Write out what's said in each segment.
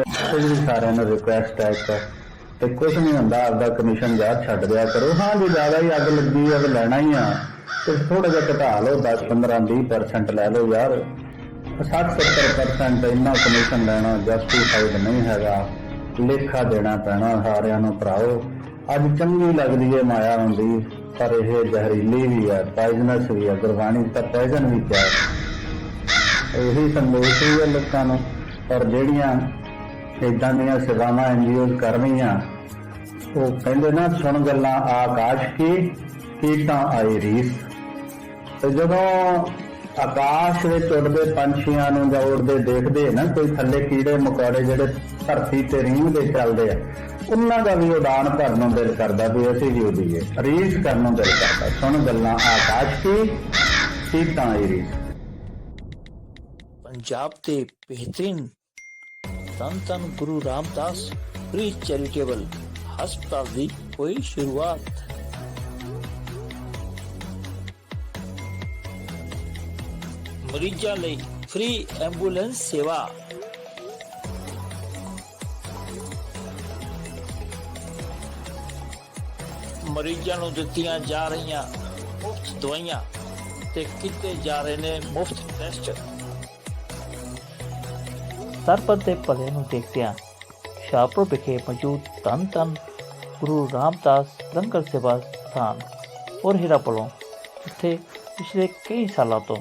ਇਹ ਵੀ ਸਾਰਿਆਂ ਨੂੰ ਰਿਕੁਐਸਟ ਹੈ ਇੱਕ। ਤੇ ਕੁਝ ਨਹੀਂ ਹੁੰਦਾ, ਆਪਦਾ ਕਮਿਸ਼ਨ ਯਾਰ ਛੱਡ ਦਿਆ ਕਰੋ। ਹਾਂ ਜੇ, ਜ਼ਿਆਦਾ ਹੀ ਅੱਗ ਲੱਗੀ ਹੈ ਲੈਣਾ ਹੀ ਆ। ਤੇ ਥੋੜਾ ਜਿਹਾ ਘਟਾ ਲਓ 10 15 20% ਲੈ ਲਓ ਯਾਰ। 60 70% ਇੰਨਾ ਕਮਿਸ਼ਨ ਲੈਣਾ ਜਸਟੀਫਾਈਡ ਨਹੀਂ ਹੈਗਾ। ਲੇਖਾ ਦੇਣਾ ਪੈਣਾ ਸਾਰਿਆਂ ਨੂੰ ਭਰਾਓ। ਅੱਜ ਚੰਗੀ ਲੱਗਦੀ ਹੈ ਮਾਇਆ ਹੁੰਦੀ, ਪਰ ਇਹ ਜ਼ਹਿਰੀਲੀ ਵੀ ਹੈ ਪਾਇਜ਼ਨਸ ਵੀ ਹੈ, ਗੁਰਬਾਣੀ ਤਾਂ ਪਾਇਜ਼ਨ ਵੀ ਹੈ ਇਹੀ ਸੰਦੇਸ਼ ਹੀ ਹੈ ਲੋਕਾਂ ਨੂੰ। ਪਰ ਜਿਹੜੀਆਂ ਇਦਾਂ ਦੀਆਂ ਸੇਵਾਵਾਂ ਐਨਜੀਓਜ਼ ਕਰ ਰਹੀਆਂ। ਉਹ ਕਹਿੰਦੇ ਨਾ, ਸੁਣ ਗੱਲਾਂ ਆਕਾਸ਼ ਕੀ ਕੀਟਾਂ ਆਈ ਰੀਸ। ਤੇ ਜਦੋਂ ਆਕਾਸ਼ ਵਿੱਚ ਉੱਡਦੇ ਪੰਛੀਆਂ ਨੂੰ ਜਾਂ ਉੱਡਦੇ ਦੇਖਦੇ ਨਾ, ਕੋਈ ਥੱਲੇ ਕੀੜੇ ਮਕੌੜੇ ਜਿਹੜੇ ਧਰਤੀ ਤੇ ਰੀਂਗਦੇ ਚੱਲਦੇ ਆ, ਉਹਨਾਂ ਦਾ ਵੀ ਉਡਾਨ ਭਰਨ ਨੂੰ ਦਿਲ ਕਰਦਾ ਵੀ ਅਸੀਂ ਵੀ ਉਡੀਏ। ਰੀਸ ਕਰਨ ਨੂੰ ਦਿਲ ਕਰਦਾ, ਸੁਣ ਗੱਲਾਂ ਆਕਾਸ਼ ਕੀ ਕੀਟਾਂ ਆਈ ਰੀਸ। ਪੰਜਾਬ ਦੇ ਬਿਹਤਰੀਨ ਧੰਨ ਧੰਨ ਗੁਰੂ ਰਾਮਦਾਸ ਪ੍ਰੀ ਚੈਰੀਟੇਬਲ ਹਸਪਤਾਲ ਦੀ ਹੋਈ ਸ਼ੁਰੂਆਤ। ਮਰੀਜ਼ਾਂ ਲਈ ਫ੍ਰੀ ਐਂਬੂਲੈਂਸ ਸੇਵਾ। ਮਰੀਜ਼ਾਂ ਨੂੰ ਦਿੱਤੀਆਂ ਜਾ ਰਹੀਆਂ ਮੁਫਤ ਦਵਾਈਆਂ ਤੇ ਕੀਤੇ ਜਾ ਰਹੇ ਨੇ ਮੁਫਤ ਟੈਸਟ। ਸਰਬਤ ਦੇ ਭਲੇ ਨੂੰ ਦੇਖਦਿਆਂ ਸ਼ਾਹਪੁਰ ਵਿਖੇ ਮੌਜੂਦ ਧੰਨ ਧੰਨ ਗੁਰੂ ਰਾਮਦਾਸ ਲੰਗਰ ਸੇਵਾ ਸਥਾਨ ਔਰ ਹੀਰਾਪੁਲੋਂ ਉੱਥੇ ਪਿਛਲੇ ਕਈ ਸਾਲਾਂ ਤੋਂ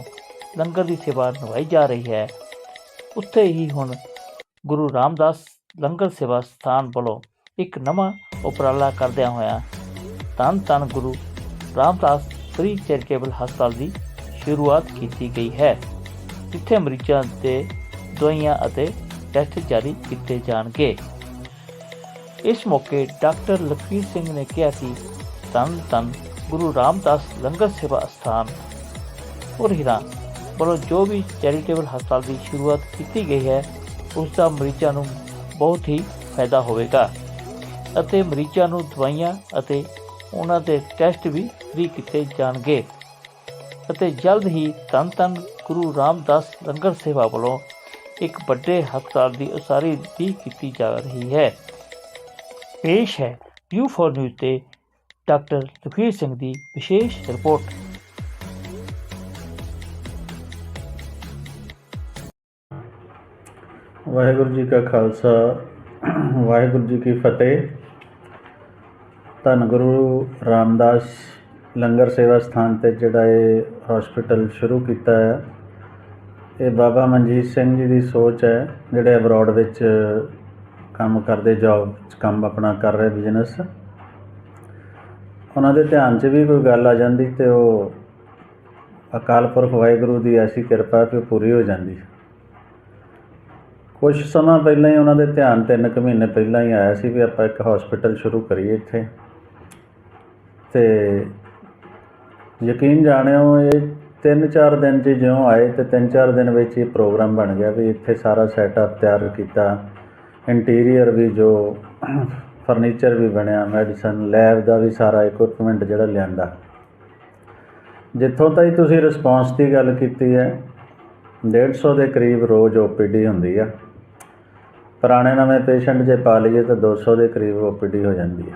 ਲੰਗਰ ਦੀ ਸੇਵਾ ਨਿਭਾਈ ਜਾ ਰਹੀ ਹੈ, ਉੱਥੇ ਹੀ ਹੁਣ ਗੁਰੂ ਰਾਮਦਾਸ ਲੰਗਰ ਸੇਵਾ ਸਥਾਨ ਵੱਲੋਂ ਇੱਕ ਨਵਾਂ ਉਪਰਾਲਾ ਕਰਦਿਆਂ ਹੋਇਆ ਧੰਨ ਧੰਨ ਗੁਰੂ ਰਾਮਦਾਸ ਫ੍ਰੀ ਚੈਰੀਟੇਬਲ ਹਸਪਤਾਲ ਦੀ ਸ਼ੁਰੂਆਤ ਕੀਤੀ ਗਈ ਹੈ। ਜਿੱਥੇ ਮਰੀਜ਼ਾਂ ਦੇ ਦਵਾਈਆਂ ਅਤੇ ਟੈਸਟ ਜਾਰੀ ਕੀਤੇ ਜਾਣਗੇ। ਇਸ ਮੌਕੇ ਡਾਕਟਰ ਲਖਵੀਰ ਸਿੰਘ ਨੇ ਕਿਹਾ ਕਿ ਧੰਨ ਧੰਨ ਗੁਰੂ ਰਾਮਦਾਸ ਲੰਗਰ ਸੇਵਾ ਸਥਾਨ ਔਰ ਹੀਰਾ ਵੱਲੋਂ ਜੋ ਵੀ ਚੈਰੀਟੇਬਲ ਹਸਪਤਾਲ ਦੀ ਸ਼ੁਰੂਆਤ ਕੀਤੀ ਗਈ ਹੈ, ਉਸ ਦਾ ਮਰੀਜ਼ਾਂ ਨੂੰ ਬਹੁਤ ਹੀ ਫਾਇਦਾ ਹੋਵੇਗਾ ਅਤੇ ਮਰੀਜ਼ਾਂ ਨੂੰ ਦਵਾਈਆਂ ਅਤੇ ਉਹਨਾਂ ਦੇ ਟੈਸਟ ਵੀ ਫ੍ਰੀ ਕੀਤੇ ਜਾਣਗੇ ਅਤੇ ਜਲਦ ਹੀ ਧੰਨ ਧੰਨ ਗੁਰੂ ਰਾਮਦਾਸ ਲੰਗਰ ਸੇਵਾ ਵੱਲੋਂ ਇੱਕ ਵੱਡੇ ਹਸਪਤਾਲ ਦੀ ਉਸਾਰੀ ਵੀ ਕੀਤੀ ਜਾ ਰਹੀ ਹੈ। ਪੇਸ਼ ਹੈ ਯੂ ਫੋਰ ਨਿਊਜ਼ ਤੇ ਡਾਕਟਰ ਲਖਵੀਰ ਸਿੰਘ ਦੀ ਵਿਸ਼ੇਸ਼ ਰਿਪੋਰਟ। ਵਾਹਿਗੁਰੂ ਜੀ ਕਾ ਖਾਲਸਾ, ਵਾਹਿਗੁਰੂ ਜੀ ਕੀ ਫਤਿਹ। ਧੰਨ ਗੁਰੂ ਰਾਮਦਾਸ ਲੰਗਰ ਸੇਵਾ ਸਥਾਨ ਤੇ ਜਿਹੜਾ ਇਹ ਹਸਪੀਟਲ ਸ਼ੁਰੂ ਕੀਤਾ ਹੈ। ਇਹ ਬਾਬਾ ਮਨਜੀਤ ਸਿੰਘ ਜੀ ਦੀ ਸੋਚ ਹੈ, ਜਿਹੜੇ ਅਬਰੋਡ ਵਿੱਚ ਕੰਮ ਕਰਦੇ ਜੌਬ ਕੰਮ ਆਪਣਾ ਕਰ ਰਹੇ ਬਿਜ਼ਨਸ ਉਹਨਾਂ ਦੇ ਧਿਆਨ 'ਚ ਵੀ ਕੋਈ ਗੱਲ ਆ ਜਾਂਦੀ ਤੇ ਉਹ ਅਕਾਲ ਪੁਰਖ ਵਾਹਿਗੁਰੂ ਦੀ ਐਸੀ ਕਿਰਪਾ ਕਿ ਉਹ ਪੂਰੀ ਹੋ ਜਾਂਦੀ। ਕੁਝ ਸਮਾਂ ਪਹਿਲਾਂ ਹੀ ਉਹਨਾਂ ਦੇ ਧਿਆਨ ਤਿੰਨ ਕੁ ਮਹੀਨੇ ਪਹਿਲਾਂ ਹੀ ਆਇਆ ਸੀ ਵੀ ਆਪਾਂ ਇੱਕ ਹਸਪੀਟਲ ਸ਼ੁਰੂ ਕਰੀਏ ਇੱਥੇ। ਤੇ ਯਕੀਨ ਜਾਣਿਓ, ਇਹ ਤਿੰਨ ਚਾਰ ਦਿਨ 'ਚ ਜਿਉਂ ਆਏ ਤੇ ਤਿੰਨ ਚਾਰ ਦਿਨ ਵਿੱਚ ਇਹ ਪ੍ਰੋਗਰਾਮ ਬਣ ਗਿਆ ਵੀ ਇੱਥੇ ਸਾਰਾ ਸੈਟਅਪ ਤਿਆਰ ਕੀਤਾ। ਇੰਟੀਰੀਅਰ ਵੀ ਜੋ ਫਰਨੀਚਰ ਵੀ ਬਣਿਆ ਮੈਡੀਸਨ ਲੈਬ ਦਾ ਵੀ ਸਾਰਾ ਇਕਵਿਪਮੈਂਟ ਜਿਹੜਾ ਲਿਆਂਦਾ। ਜਿੱਥੋਂ ਤਾਈਂ ਤੁਸੀਂ ਰਿਸਪੌਂਸ ਦੀ ਗੱਲ ਕੀਤੀ ਹੈ 150 ਦੇ ਕਰੀਬ ਰੋਜ਼ ਓਪੀਡੀ ਹੁੰਦੀ ਆ। ਪੁਰਾਣੇ ਨਵੇਂ ਪੇਸ਼ੈਂਟ ਜੇ ਪਾ ਲਈਏ ਤਾਂ 200 ਦੇ ਕਰੀਬ ਓਪੀਡੀ ਹੋ ਜਾਂਦੀ ਆ।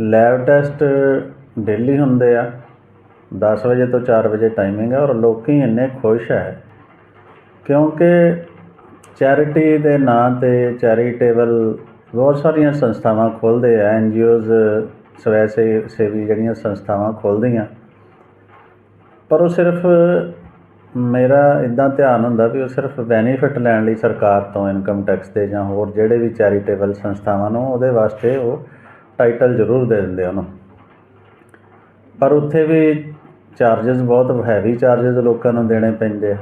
ਲੈਬ ਟੈਸਟ ਡੇਲੀ ਹੁੰਦੇ ਆ। 10 ਵਜੇ ਤੋਂ 4 ਵਜੇ ਟਾਈਮਿੰਗ ਹੈ ਔਰ ਲੋਕੀ ਇੰਨੇ ਖੁਸ਼ ਹੈ ਕਿਉਂਕਿ ਚੈਰਿਟੀ ਦੇ ਨਾਂ ਤੇ ਚੈਰੀਟੇਬਲ ਬਹੁਤ ਸਾਰੀਆਂ ਸੰਸਥਾਵਾਂ ਖੋਲ੍ਹਦੇ ਆ ਐਨਜੀਓਜ਼ ਸਵੈ ਸੇ ਸੇਵੀ ਜਿਹੜੀਆਂ ਸੰਸਥਾਵਾਂ ਖੋਲਦੀਆਂ ਪਰ ਉਹ ਸਿਰਫ ਮੇਰਾ ਇਦਾਂ ਧਿਆਨ ਹੁੰਦਾ ਵੀ ਉਹ ਸਿਰਫ ਬੈਨੀਫਿਟ ਲੈਣ ਲਈ ਸਰਕਾਰ ਤੋਂ ਇਨਕਮ ਟੈਕਸ 'ਤੇ ਜਾਂ ਹੋਰ ਜਿਹੜੇ ਵੀ ਚੈਰੀਟੇਬਲ ਸੰਸਥਾਵਾਂ ਨੂੰ ਉਹਦੇ ਵਾਸਤੇ ਉਹ ਟਾਈਟਲ ਜ਼ਰੂਰ ਦੇ ਦਿੰਦੇ ਉਹਨੂੰ। ਪਰ ਉੱਥੇ ਵੀ ਚਾਰजेस ਬਹੁਤ ਹੈਵੀ ਚਾਰजेस ਲੋਕਾਂ ਨੂੰ ਦੇਣੇ ਪੈਂਦੇ ਆ।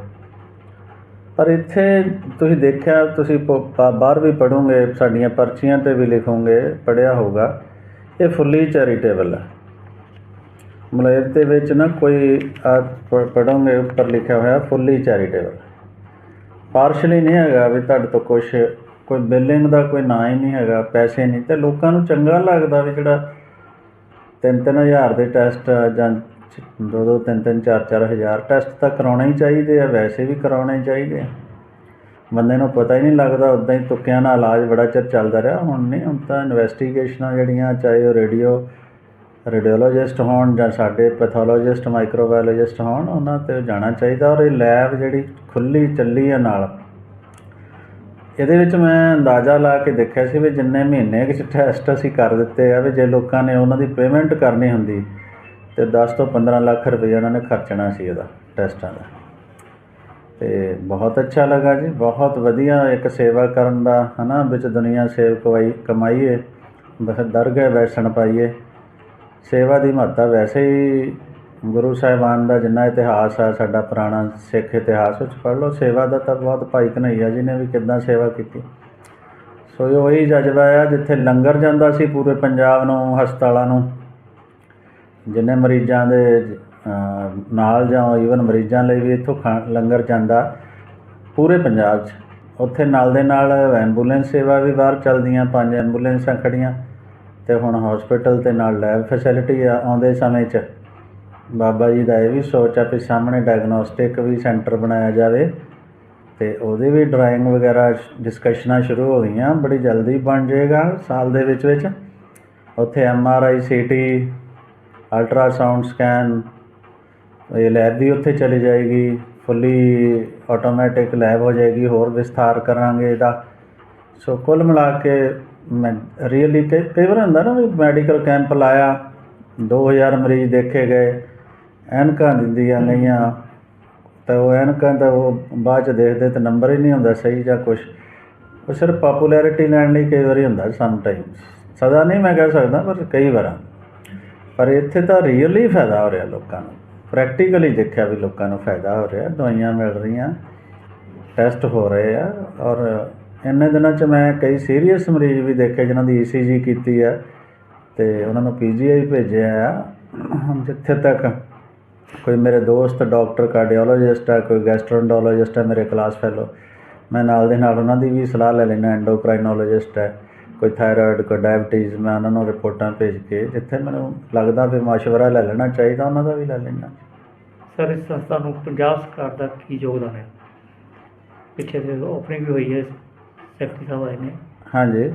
ਪਰ ਇੱਥੇ ਤੁਸੀਂ ਦੇਖਿਆ, ਤੁਸੀਂ ਬਾਹਰ ਵੀ ਪੜੋਗੇ ਸਾਡੀਆਂ ਪਰਚੀਆਂ ਤੇ ਵੀ ਲਿਖੋਗੇ ਪੜਿਆ ਹੋਗਾ ਇਹ ਫੁੱਲੀ ਚੈਰੀਟੇਬਲ ਹੈ ਮਲੇਰ ਦੇ ਵਿੱਚ ਨਾ ਕੋਈ ਪੜੋਗੇ ਉੱਪਰ ਲਿਖਿਆ ਹੋਇਆ ਫੁੱਲੀ ਚੈਰੀਟੇਬਲ ਪਾਰਸ਼ਲੀ ਨਹੀਂ ਹੈਗਾ ਵੀ ਤੁਹਾਡੇ ਤੋਂ ਕੁਝ ਕੋਈ ਬਿਲਿੰਗ ਦਾ ਕੋਈ ਨਾਂ ਹੀ ਨਹੀਂ ਹੈਗਾ, ਪੈਸੇ ਨਹੀਂ। ਤੇ ਲੋਕਾਂ ਨੂੰ ਚੰਗਾ ਲੱਗਦਾ ਵੀ ਜਿਹੜਾ 3-3000 ਦੇ ਟੈਸਟ ਜਾਂ ਦੋ ਦੋ ਤਿੰਨ ਤਿੰਨ ਚਾਰ ਚਾਰ ਹਜ਼ਾਰ ਟੈਸਟ ਤਾਂ ਕਰਾਉਣੇ ਹੀ ਚਾਹੀਦੇ ਆ, ਵੈਸੇ ਵੀ ਕਰਾਉਣੇ ਚਾਹੀਦੇ ਆ। ਬੰਦੇ ਨੂੰ ਪਤਾ ਹੀ ਨਹੀਂ ਲੱਗਦਾ ਉਦਾਂ ਹੀ ਤੁੱਕਿਆਂ ਨਾਲ ਇਲਾਜ ਬੜਾ ਚਿਰ ਚੱਲਦਾ ਰਿਹਾ, ਹੁਣ ਨਹੀਂ, ਹੁਣ ਤਾਂ ਇਨਵੈਸਟੀਗੇਸ਼ਨਾਂ ਜਿਹੜੀਆਂ, ਚਾਹੇ ਉਹ ਰੇਡੀਓ ਰੇਡੀਓਲੋਜਿਸਟ ਹੋਣ ਜਾਂ ਸਾਡੇ ਪੈਥੋਲੋਜਿਸਟ ਮਾਈਕਰੋਬਾਇਓਲੋਜਿਸਟ ਹੋਣ, ਉਹਨਾਂ ਤੇ ਜਾਣਾ ਚਾਹੀਦਾ ਔਰ ਇਹ ਲੈਬ ਜਿਹੜੀ ਖੁੱਲੀ ਚੱਲੀ ਆ ਨਾਲ। ਇਹਦੇ ਵਿੱਚ ਮੈਂ ਅੰਦਾਜ਼ਾ ਲਾ ਕੇ ਦੇਖਿਆ ਸੀ ਵੀ ਜਿੰਨੇ ਮਹੀਨੇ ਕੁ ਟੈਸਟ ਅਸੀਂ ਕਰ ਦਿੱਤੇ ਆ, ਵੀ ਜੇ ਲੋਕਾਂ ਨੇ ਉਹਨਾਂ ਦੀ ਪੇਮੈਂਟ ਕਰਨੀ ਹੁੰਦੀ ਤੇ 10 ਤੋਂ 15 ਲੱਖ ਰੁਪਏ ਉਹਨਾਂ ਨੇ ਖਰਚਣਾ ਸੀ ਇਹਦਾ ਟੈਸਟਾਂ ਦਾ। ਤੇ ਬਹੁਤ ਅੱਛਾ ਲੱਗਾ ਜੀ, ਬਹੁਤ ਵਧੀਆ ਇੱਕ ਸੇਵਾ ਕਰਨ ਦਾ, ਹਨਾ, ਵਿੱਚ ਦੁਨੀਆ ਸੇਵ ਕਵਾਈ, ਕਮਾਈਏ, ਬਸ ਦਰਗਹਿ ਵੈਸਣ ਪਾਈਏ। ਸੇਵਾ ਦੀ ਮਹੱਤਤਾ ਵੈਸੇ ਹੀ ਗੁਰੂ ਸਾਹਿਬਾਨ ਦਾ ਜਿੰਨਾ ਇਤਿਹਾਸ ਆ, ਸਾਡਾ ਪੁਰਾਣਾ ਸਿੱਖ ਇਤਿਹਾਸ ਵਿੱਚ ਪੜ੍ਹ ਲਓ, ਸੇਵਾ ਦਾ ਤਾਂ ਬਹੁਤ ਭਾਈ ਕਨ੍ਹਈਆ ਜੀ ਨੇ ਵੀ ਕਿੱਦਾਂ ਸੇਵਾ ਕੀਤੀ। ਸੋ ਇਹ ਉਹੀ ਜਜ਼ਬਾ ਆ, ਜਿੱਥੇ ਲੰਗਰ ਜਾਂਦਾ ਸੀ ਪੂਰੇ ਪੰਜਾਬ ਨੂੰ, ਹਸਪਤਾਲਾਂ ਨੂੰ ਜਿੰਨੇ ਮਰੀਜ਼ਾਂ ਦੇ ਨਾਲ ਜਾਂ ਈਵਨ ਮਰੀਜ਼ਾਂ ਲਈ ਵੀ ਇੱਥੋਂ ਖਾ ਲੰਗਰ ਜਾਂਦਾ ਪੂਰੇ ਪੰਜਾਬ 'ਚ। ਉੱਥੇ ਨਾਲ ਦੇ ਨਾਲ ਐਂਬੂਲੈਂਸ ਸੇਵਾ ਵੀ ਬਾਹਰ ਚੱਲਦੀਆਂ, ਪੰਜ ਐਂਬੂਲੈਂਸਾਂ ਖੜੀਆਂ ਤੇ ਹੁਣ ਹਸਪੀਟਲ ਤੇ ਨਾਲ ਲੈਬ ਫੈਸਿਲਿਟੀ ਆਉਂਦੇ ਸਮੇਂ 'ਚ। ਬਾਬਾ ਜੀ ਦਾ ਇਹ ਵੀ ਸੋਚ ਆ ਵੀ ਸਾਹਮਣੇ ਡਾਇਗਨੋਸਟਿਕ ਵੀ ਸੈਂਟਰ ਬਣਾਇਆ ਜਾਵੇ ਤੇ ਉਹਦੀ ਵੀ ਡਰਾਇੰਗ ਵਗੈਰਾ ਡਿਸਕਸ਼ਨਾਂ ਸ਼ੁਰੂ ਹੋ ਗਈਆਂ, ਬੜੀ ਜਲਦੀ ਬਣ ਜਾਏਗਾ ਸਾਲ ਦੇ ਵਿੱਚ ਵਿੱਚ ਉੱਥੇ M R I C T ultrasound scan ਇਹ ਲੈਬ ਵੀ ਉੱਥੇ ਚਲੀ ਜਾਏਗੀ ਫੁੱਲੀ ਆਟੋਮੈਟਿਕ ਲੈਬ ਹੋ ਜਾਏਗੀ, ਹੋਰ ਵਿਸਥਾਰ ਕਰਾਂਗੇ ਇਹਦਾ। ਸੋ ਕੁੱਲ ਮਿਲਾ ਕੇ ਮੈਂ ਰੀਅਲੀ ਕਈ ਕਈ ਵਾਰ ਹੁੰਦਾ ਨਾ ਵੀ ਮੈਡੀਕਲ ਕੈਂਪ ਲਾਇਆ 2000 ਮਰੀਜ਼ ਦੇਖੇ ਗਏ, ਐਨਕਾਂ ਦਿੰਦੀਆਂ ਗਈਆਂ, ਤਾਂ ਉਹ ਐਨਕਾਂ ਦਾ ਉਹ ਬਾਅਦ ਚ ਦੇਖਦੇ ਤਾਂ ਨੰਬਰ ਹੀ ਨਹੀਂ ਹੁੰਦਾ ਸਹੀ ਜਾਂ ਕੁਝ ਉਹ ਸਿਰਫ ਪਪੂਲੈਰਿਟੀ ਲੈਣ ਲਈ ਕਈ ਵਾਰੀ ਹੁੰਦਾ ਸਮ ਟਾਈਮਸ ਸਦਾ ਨਹੀਂ ਮੈਂ ਕਹਿ ਸਕਦਾ, ਪਰ ਕਈ ਵਾਰਾਂ। ਪਰ ਇੱਥੇ ਤਾਂ ਰੀਅਲੀ ਫਾਇਦਾ ਹੋ ਰਿਹਾ ਲੋਕਾਂ ਨੂੰ। ਪ੍ਰੈਕਟੀਕਲੀ ਦੇਖਿਆ ਵੀ ਲੋਕਾਂ ਨੂੰ ਫਾਇਦਾ ਹੋ ਰਿਹਾ, ਦਵਾਈਆਂ ਮਿਲ ਰਹੀਆਂ ਟੈਸਟ ਹੋ ਰਹੇ ਆ ਔਰ ਇੰਨੇ ਦਿਨਾਂ 'ਚ ਮੈਂ ਕਈ ਸੀਰੀਅਸ ਮਰੀਜ਼ ਵੀ ਦੇਖੇ ਜਿਨ੍ਹਾਂ ਦੀ ECG ਕੀਤੀ ਆ ਤੇ ਉਹਨਾਂ ਨੂੰ PGI ਭੇਜਿਆ ਆ। ਜਿੱਥੇ ਤੱਕ ਕੋਈ ਮੇਰੇ ਦੋਸਤ ਡਾਕਟਰ ਕਾਰਡੀਓਲੋਜਿਸਟ ਆ, ਕੋਈ ਗੈਸਟ੍ਰੋਐਂਟਰੋਲੋਜਿਸਟ ਆ, ਮੇਰੇ ਕਲਾਸ ਫੈਲੋ ਮੈਂ ਨਾਲ ਦੇ ਨਾਲ ਉਹਨਾਂ ਦੀ ਵੀ ਸਲਾਹ ਲੈ ਲੈਣਾ ਐਂਡੋਕਰਾਈਨੋਲੋਜਿਸਟ ਹੈ ਕੋਈ ਥਾਇਰਾਇਡ ਕੋਈ ਡਾਇਬਟੀਜ਼ ਮੈਂ ਉਹਨਾਂ ਨੂੰ ਰਿਪੋਰਟਾਂ ਭੇਜ ਕੇ ਜਿੱਥੇ ਮੈਨੂੰ ਲੱਗਦਾ ਵੀ ਮਸ਼ਵਰਾ ਲੈ ਲੈਣਾ ਚਾਹੀਦਾ ਉਹਨਾਂ ਦਾ ਵੀ ਲੈ ਲੈਣਾ। ਸਰ ਇਸ ਸੰਸਥਾ ਨੂੰ ਪੰਜਾਬ ਸਰਕਾਰ ਦਾ ਕੀ ਯੋਗਦਾਨ ਹੈ? ਪਿੱਛੇ ਦੇ ਓਪਨਿੰਗ ਵੀ ਹੋਈ ਹੈ ਸੈਕਟਰੀ ਸਾਹਿਬ ਆਏ ਨੇ। ਹਾਂਜੀ।